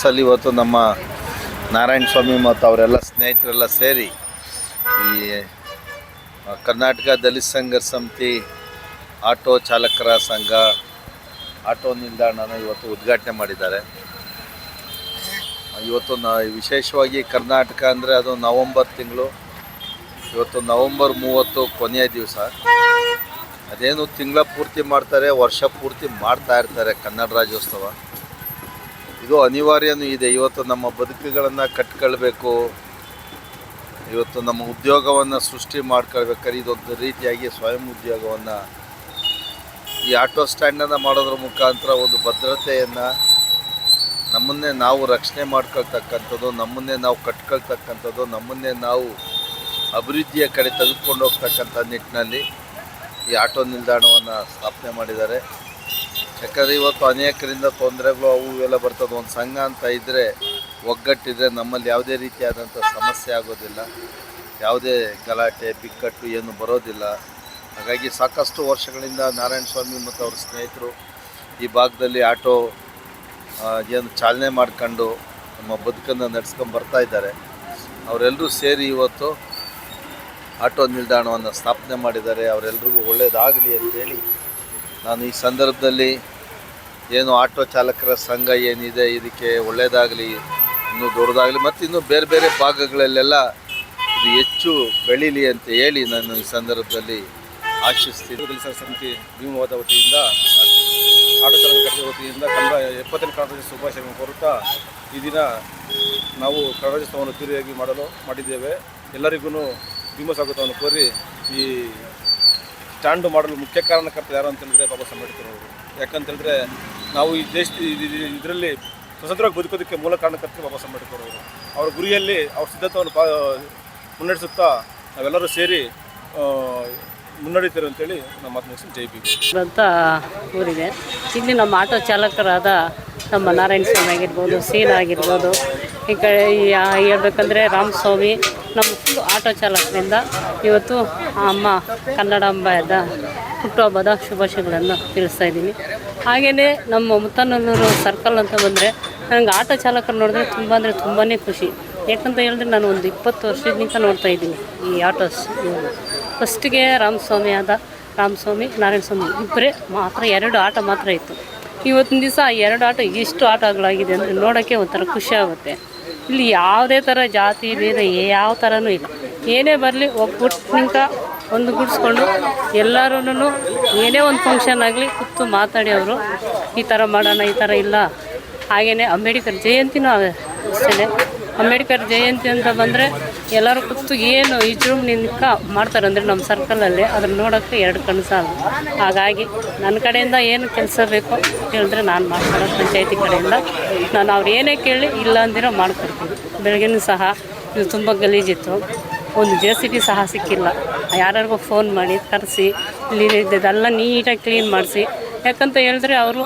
ಕ್ರಾಸಲ್ಲಿ ಇವತ್ತು ನಮ್ಮ ನಾರಾಯಣ ಸ್ವಾಮಿ ಮತ್ತು ಅವರೆಲ್ಲ ಸ್ನೇಹಿತರೆಲ್ಲ ಸೇರಿ ಈ ಕರ್ನಾಟಕ ದಲಿತ ಸಂಘರ್ಷ ಸಮಿತಿ ಆಟೋ ಚಾಲಕರ ಸಂಘ, ಆಟೋ ನಿಲ್ದಾಣನ ಇವತ್ತು ಉದ್ಘಾಟನೆ ಮಾಡಿದ್ದಾರೆ. ಇವತ್ತು ನ, ವಿಶೇಷವಾಗಿ ಕರ್ನಾಟಕ ಅಂದರೆ ಅದು ನವಂಬರ್ ತಿಂಗಳು. ಇವತ್ತು ನವಂಬರ್ ಮೂವತ್ತು ಕೊನೆಯ ದಿವಸ. ಅದೇನು ತಿಂಗಳ ಪೂರ್ತಿ ಮಾಡ್ತಾರೆ, ವರ್ಷ ಪೂರ್ತಿ ಮಾಡ್ತಾ ಇರ್ತಾರೆ ಕನ್ನಡ ರಾಜ್ಯೋತ್ಸವ. ಇದು ಅನಿವಾರ್ಯನೂ ಇದೆ. ಇವತ್ತು ನಮ್ಮ ಬದುಕುಗಳನ್ನು ಕಟ್ಕೊಳ್ಬೇಕು. ಇವತ್ತು ನಮ್ಮ ಉದ್ಯೋಗವನ್ನು ಸೃಷ್ಟಿ ಮಾಡ್ಕೊಳ್ಬೇಕಾದ್ರೆ ಇದೊಂದು ರೀತಿಯಾಗಿ ಸ್ವಯಂ ಉದ್ಯೋಗವನ್ನು ಈ ಆಟೋ ಸ್ಟ್ಯಾಂಡನ್ನು ಮಾಡೋದ್ರ ಮುಖಾಂತರ ಒಂದು ಭದ್ರತೆಯನ್ನು ನಮ್ಮನ್ನೇ ನಾವು ರಕ್ಷಣೆ ಮಾಡ್ಕೊಳ್ತಕ್ಕಂಥದ್ದು, ನಮ್ಮನ್ನೇ ನಾವು ಕಟ್ಕೊಳ್ತಕ್ಕಂಥದ್ದು, ನಮ್ಮನ್ನೇ ನಾವು ಅಭಿವೃದ್ಧಿಯ ಕಡೆ ತೆಗೆದುಕೊಂಡು ಹೋಗ್ತಕ್ಕಂಥ ನಿಟ್ಟಿನಲ್ಲಿ ಈ ಆಟೋ ನಿಲ್ದಾಣವನ್ನು ಸ್ಥಾಪನೆ ಮಾಡಿದ್ದಾರೆ. ಯಾಕಂದರೆ ಇವತ್ತು ಅನೇಕರಿಂದ ತೊಂದರೆಗಳು ಅವು ಇವೆಲ್ಲ ಬರ್ತದೆ. ಒಂದು ಸಂಘ ಅಂತ ಇದ್ದರೆ ಒಗ್ಗಟ್ಟಿದ್ರೆ ನಮ್ಮಲ್ಲಿ ಯಾವುದೇ ರೀತಿಯಾದಂಥ ಸಮಸ್ಯೆ ಆಗೋದಿಲ್ಲ. ಯಾವುದೇ ಗಲಾಟೆ, ಬಿಕ್ಕಟ್ಟು ಏನು ಬರೋದಿಲ್ಲ. ಹಾಗಾಗಿ ಸಾಕಷ್ಟು ವರ್ಷಗಳಿಂದ ನಾರಾಯಣ ಸ್ವಾಮಿ ಮತ್ತು ಅವ್ರ ಸ್ನೇಹಿತರು ಈ ಭಾಗದಲ್ಲಿ ಆಟೋ ಏನು ಚಾಲನೆ ಮಾಡ್ಕೊಂಡು ನಮ್ಮ ಬದುಕನ್ನು ನಡೆಸ್ಕೊಂಡು ಬರ್ತಾ ಇದ್ದಾರೆ. ಅವರೆಲ್ಲರೂ ಸೇರಿ ಇವತ್ತು ಆಟೋ ನಿಲ್ದಾಣವನ್ನು ಸ್ಥಾಪನೆ ಮಾಡಿದ್ದಾರೆ. ಅವರೆಲ್ರಿಗೂ ಒಳ್ಳೆಯದಾಗಲಿ ಅಂತೇಳಿ ನಾನು ಈ ಸಂದರ್ಭದಲ್ಲಿ ಏನು ಆಟೋ ಚಾಲಕರ ಸಂಘ ಏನಿದೆ, ಇದಕ್ಕೆ ಒಳ್ಳೆಯದಾಗಲಿ, ಇನ್ನೂ ದೊಡ್ಡದಾಗಲಿ, ಮತ್ತು ಇನ್ನೂ ಬೇರೆ ಬೇರೆ ಭಾಗಗಳಲ್ಲೆಲ್ಲ ಇದು ಹೆಚ್ಚು ಬೆಳೀಲಿ ಅಂತ ಹೇಳಿ ನಾನು ಈ ಸಂದರ್ಭದಲ್ಲಿ ಆಶಿಸ್ತೀನಿ. ಸರ್ ಸಮಿತಿ ಭೀಮವಾದ ವತಿಯಿಂದ, ಆಟೋ ಚಾಲಕರ ವತಿಯಿಂದ ಕನ್ನಡ ಎಪ್ಪತ್ತನೇ ಕನ್ನಡ ಶುಭಾಶಯ ಕೋರುತ್ತಾ, ಈ ದಿನ ನಾವು ಕನ್ನಡ ತೀರಿಯಾಗಿ ಮಾಡಲು ಮಾಡಿದ್ದೇವೆ. ಎಲ್ಲರಿಗೂ ಭೀಮ ಸ್ವಾಗತವನ್ನು ಕೋರಿ ಈ ಸ್ಟ್ಯಾಂಡು ಮಾಡಲು ಮುಖ್ಯ ಕಾರಣಕರ್ತ ಯಾರು ಅಂತ ಹೇಳಿದ್ರೆ ಬಾಬಾ ಅಂಬೇಡ್ಕರ್ ಅವರು. ಯಾಕಂತೇಳಿದ್ರೆ ನಾವು ಈ ದೇಶ ಇದರಲ್ಲಿ ಸ್ವತಂತ್ರವಾಗಿ ಬದುಕೋದಕ್ಕೆ ಮೂಲ ಕಾರಣಕರ್ತರು ಬಾಬಾ ಅಂಬೇಡ್ಕರ್ ಅವರು. ಅವರ ಗುರಿಯಲ್ಲಿ ಅವ್ರ ಸಿದ್ಧಾಂತವನ್ನು ಪಾ ಮುನ್ನಡೆಸುತ್ತಾ ನಾವೆಲ್ಲರೂ ಸೇರಿ ಮುನ್ನಡೀತಾರೆ ಅಂತೇಳಿ ನಮ್ಮ ಮಾತು ಮುಗಿಸಿ ಜೈ ಬಿ ಅಂತ ಊರಿದೆ ಇಲ್ಲಿ ನಮ್ಮ ಆಟೋ ಚಾಲಕರಾದ ನಮ್ಮ ನಾರಾಯಣ ಸ್ವಾಮಿ ಆಗಿರ್ಬೋದು, ಸೀನ್ ಆಗಿರ್ಬೋದು. ಈ ಕಡೆ ಹೇಳ್ಬೇಕಂದ್ರೆ ರಾಮಸ್ವಾಮಿ ನಮ್ಮ ಫುಲ್ ಆಟೋ ಚಾಲಕರಿಂದ ಇವತ್ತು ಅಮ್ಮ ಅಮ್ಮ ಕನ್ನಡಾಂಬದ ಹುಟ್ಟುಹಬ್ಬದ ಶುಭಾಶಯಗಳನ್ನು ತಿಳಿಸ್ತಾ ಇದ್ದೀನಿ. ಹಾಗೆಯೇ ನಮ್ಮ ಮುತ್ತನಲ್ಲೂರು ಸರ್ಕಲ್ ಅಂತ ಬಂದರೆ ನನಗೆ ಆಟೋ ಚಾಲಕರು ನೋಡಿದ್ರೆ ತುಂಬ ಅಂದರೆ ತುಂಬಾ ಖುಷಿ. ಯಾಕಂತ ಹೇಳಿದ್ರೆ ನಾನು ಒಂದು ಇಪ್ಪತ್ತು ವರ್ಷದಿಂದ ನೋಡ್ತಾ ಇದ್ದೀನಿ ಈ ಆಟೋಸ್ ಫಸ್ಟಿಗೆ ರಾಮಸ್ವಾಮಿ ಆದ ರಾಮಸ್ವಾಮಿ ನಾರಾಯಣ ಸ್ವಾಮಿ ಇಬ್ಬರೇ ಮಾತ್ರ ಎರಡು ಆಟೋ ಮಾತ್ರ ಇತ್ತು. ಇವತ್ತಿನ ದಿವಸ ಎರಡು ಆಟ, ಇಷ್ಟು ಆಟಗಳಾಗಿದೆ ಅಂದರೆ ನೋಡೋಕ್ಕೆ ಒಂಥರ ಖುಷಿ ಆಗುತ್ತೆ. ಇಲ್ಲಿ ಯಾವುದೇ ಥರ ಜಾತಿ ಬೇರೆ ಯಾವ ಥರನೂ ಇಲ್ಲ. ಏನೇ ಬರಲಿ ಒಗ್ಗಟ್ಟಿನಿಂದ ಒಂದು ಗುಡಿಸ್ಕೊಂಡು ಎಲ್ಲರೂ ಏನೇ ಒಂದು ಫಂಕ್ಷನ್ ಆಗಲಿ ಕೂತು ಮಾತಾಡಿ ಅವರು, ಈ ಥರ ಮಾಡೋಣ, ಈ ಥರ ಇಲ್ಲ. ಹಾಗೆಯೇ ಅಂಬೇಡ್ಕರ್ ಜಯಂತಿನೂ ಅಷ್ಟೇ ಅಂಬೇಡ್ಕರ್ ಜಯಂತಿ ಅಂತ ಬಂದರೆ ಎಲ್ಲರೂ ಕೂತು ಏನು ವಿಜೃಂಭಣೆಯಿಂದ ಮಾಡ್ತಾರೆ ಅಂದರೆ ನಮ್ಮ ಸರ್ಕಲಲ್ಲಿ ಅದನ್ನು ನೋಡೋಕ್ಕೆ ಎರಡು ಕಣ್ಣು ಸಾಲು. ಹಾಗಾಗಿ ನನ್ನ ಕಡೆಯಿಂದ ಏನು ಕೆಲಸ ಬೇಕೋ ಹೇಳಿದ್ರೆ ನಾನು ಮಾಡ್ತಾರೆ ಪಂಚಾಯತಿ ಕಡೆಯಿಂದ. ನಾನು ಅವ್ರು ಏನೇ ಕೇಳಿ ಇಲ್ಲ ಅಂದಿರೋ ಮಾಡ್ಕೊಡ್ತೀನಿ. ಬೆಳಗ್ಗೆನೂ ಸಹ, ಇದು ತುಂಬ ಗಲೀಜಿತ್ತು. ಒಂದು ಜೆ ಸಿ ಬಿ ಸಹ ಸಿಕ್ಕಿಲ್ಲ. ಯಾರ್ಯಾರಿಗೂ ಫೋನ್ ಮಾಡಿ ಕರೆಸಿ ಇಲ್ಲಿ ಇದೆಲ್ಲ ನೀಟಾಗಿ ಕ್ಲೀನ್ ಮಾಡಿಸಿ. ಯಾಕಂತ ಹೇಳಿದ್ರೆ ಅವರು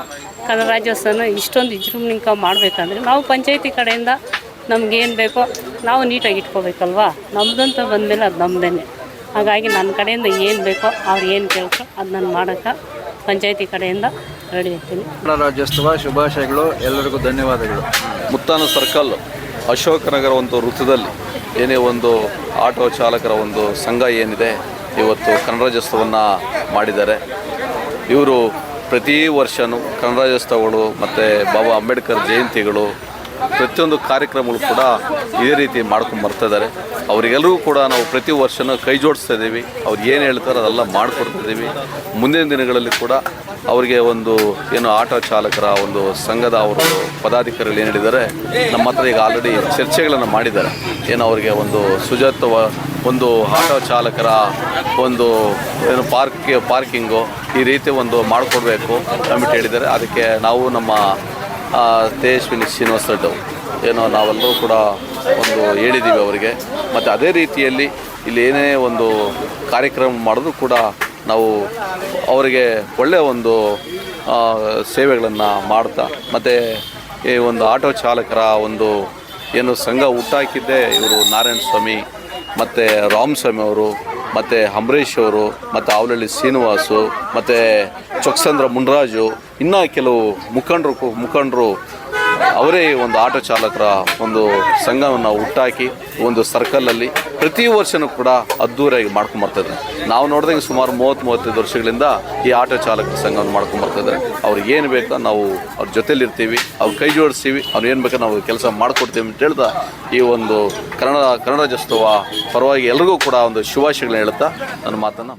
ಕನ್ನಡ ರಾಜ್ಯೋತ್ಸವನ ಇಷ್ಟೊಂದು ವಿಜೃಂಭಣೆಯಿಂದ ಮಾಡಬೇಕಂದ್ರೆ ನಾವು ಪಂಚಾಯತಿ ಕಡೆಯಿಂದ ನಮಗೇನು ಬೇಕೋ ನಾವು ನೀಟಾಗಿ ಇಟ್ಕೋಬೇಕಲ್ವಾ? ನಮ್ಮದಂತ ಬಂದಮೇಲೆ ಅದು ನಮ್ಮದೇ ಹಾಗಾಗಿ ನನ್ನ ಕಡೆಯಿಂದ ಏನು ಬೇಕೋ ಅವ್ರು ಏನು ಕೇಳ್ಕೊ ಅದು ನಾನು ಮಾಡೋಕ್ಕೆ ಪಂಚಾಯತಿ ಕಡೆಯಿಂದ ರೆಡಿ ಇರ್ತೀನಿ. ಕನ್ನಡ ರಾಜ್ಯೋತ್ಸವ ಶುಭಾಶಯಗಳು ಎಲ್ಲರಿಗೂ ಧನ್ಯವಾದಗಳು. ಮುತ್ತಾನ ಸರ್ಕಲ್ ಅಶೋಕನಗರ ಒಂದು ವೃತ್ತದಲ್ಲಿ ಏನೇ ಒಂದು ಆಟೋ ಚಾಲಕರ ಒಂದು ಸಂಘ ಏನಿದೆ ಇವತ್ತು ಕನ್ನಡ ರಾಜ್ಯೋತ್ಸವವನ್ನು ಮಾಡಿದ್ದಾರೆ. ಇವರು ಪ್ರತಿ ವರ್ಷವೂ ಕನ್ನಡ ರಾಜ್ಯೋತ್ಸವಗಳು ಮತ್ತು ಬಾಬಾ ಅಂಬೇಡ್ಕರ್ ಜಯಂತಿಗಳು ಪ್ರತಿಯೊಂದು ಕಾರ್ಯಕ್ರಮಗಳು ಕೂಡ ಇದೇ ರೀತಿ ಮಾಡ್ಕೊಂಡು ಬರ್ತಾ ಇದ್ದಾರೆ. ಅವರಿಗೆಲ್ಲರೂ ಕೂಡ ನಾವು ಪ್ರತಿ ವರ್ಷನೂ ಕೈ ಜೋಡಿಸ್ತಾ ಇದ್ದೀವಿ. ಅವ್ರು ಏನು ಹೇಳ್ತಾರೆ ಅದೆಲ್ಲ ಮಾಡಿಕೊಡ್ತಾ ಇದ್ದೀವಿ. ಮುಂದಿನ ದಿನಗಳಲ್ಲಿ ಕೂಡ ಅವರಿಗೆ ಒಂದು ಏನು ಆಟೋ ಚಾಲಕರ, ಒಂದು ಸಂಘದ ಅವರು, ಪದಾಧಿಕಾರಿಗಳು ಏನು ಹೇಳಿದ್ದಾರೆ, ನಮ್ಮ ಹತ್ರ ಈಗ ಆಲ್ರೆಡಿ ಚರ್ಚೆಗಳನ್ನು ಮಾಡಿದ್ದಾರೆ. ಏನು ಅವರಿಗೆ ಒಂದು ಸುಜಾತವ, ಒಂದು ಆಟೋ ಚಾಲಕರ, ಒಂದು ಏನು ಪಾರ್ಕ್, ಪಾರ್ಕಿಂಗು ಈ ರೀತಿ ಒಂದು ಮಾಡಿಕೊಡ್ಬೇಕು ಕಮಿಟಿ ಹೇಳಿದ್ದಾರೆ. ಅದಕ್ಕೆ ನಾವು ನಮ್ಮ ತೇಜಸ್ವಿನಿ ಶ್ರೀನಿವಾಸ ರೆಡ್ಡಿ ಏನೋ ನಾವೆಲ್ಲರೂ ಕೂಡ ಒಂದು ಹೇಳಿದ್ದೀವಿ ಅವರಿಗೆ. ಮತ್ತು ಅದೇ ರೀತಿಯಲ್ಲಿ ಇಲ್ಲಿ ಏನೇ ಒಂದು ಕಾರ್ಯಕ್ರಮ ಮಾಡಿದ್ರೂ ಕೂಡ ನಾವು ಅವರಿಗೆ ಒಳ್ಳೆಯ ಒಂದು ಸೇವೆಗಳನ್ನು ಮಾಡ್ತಾ, ಮತ್ತು ಈ ಒಂದು ಆಟೋ ಚಾಲಕರ ಒಂದು ಏನು ಸಂಘ ಹುಟ್ಟಾಕಿದ್ದೇ ಇವರು ನಾರಾಯಣ ಸ್ವಾಮಿ ಮತ್ತು ರಾಮಸ್ವಾಮಿ ಅವರು ಮತ್ತು ಅಂಬರೀಷ್ ಅವರು ಮತ್ತು ಅವಲಳ್ಳಿ ಶ್ರೀನಿವಾಸು ಮತ್ತು ಚೊಕ್ಸಂದ್ರ ಮುನ್ರಾಜು ಇನ್ನೂ ಕೆಲವು ಮುಖಂಡರು ಮುಖಂಡರು ಅವರೇ ಒಂದು ಆಟೋ ಚಾಲಕರ ಒಂದು ಸಂಘವನ್ನು ಹುಟ್ಟಾಕಿ ಒಂದು ಸರ್ಕಲಲ್ಲಿ ಪ್ರತಿ ವರ್ಷನೂ ಕೂಡ ಅದ್ದೂರಿಯಾಗಿ ಮಾಡ್ಕೊಂಬರ್ತಿದ್ರು ನಾವು ನೋಡಿದಂಗೆ ಸುಮಾರು ಮೂವತ್ತು, ಮೂವತ್ತೈದು ವರ್ಷಗಳಿಂದ ಈ ಆಟೋ ಚಾಲಕರ ಸಂಘವನ್ನು ಮಾಡ್ಕೊಂಬರ್ತಿದ್ದಾರೆ ಅವ್ರಿಗೆ ಏನು ಬೇಕೋ ನಾವು ಅವ್ರ ಜೊತೆಲಿರ್ತೀವಿ, ಅವ್ರು ಕೈ ಜೋಡಿಸ್ತೀವಿ, ಅವ್ರು ಏನು ಬೇಕೋ ನಾವು ಕೆಲಸ ಮಾಡಿಕೊಡ್ತೀವಿ ಅಂತ ಹೇಳ್ತಾ ಈ ಒಂದು ಕನ್ನಡ ಕನ್ನಡ ರಾಜ್ಯೋತ್ಸವ ಪರವಾಗಿ ಎಲ್ರಿಗೂ ಕೂಡ ಒಂದು ಶುಭಾಶಯಗಳನ್ನ ಹೇಳ್ತಾ ನನ್ನ ಮಾತನ್ನು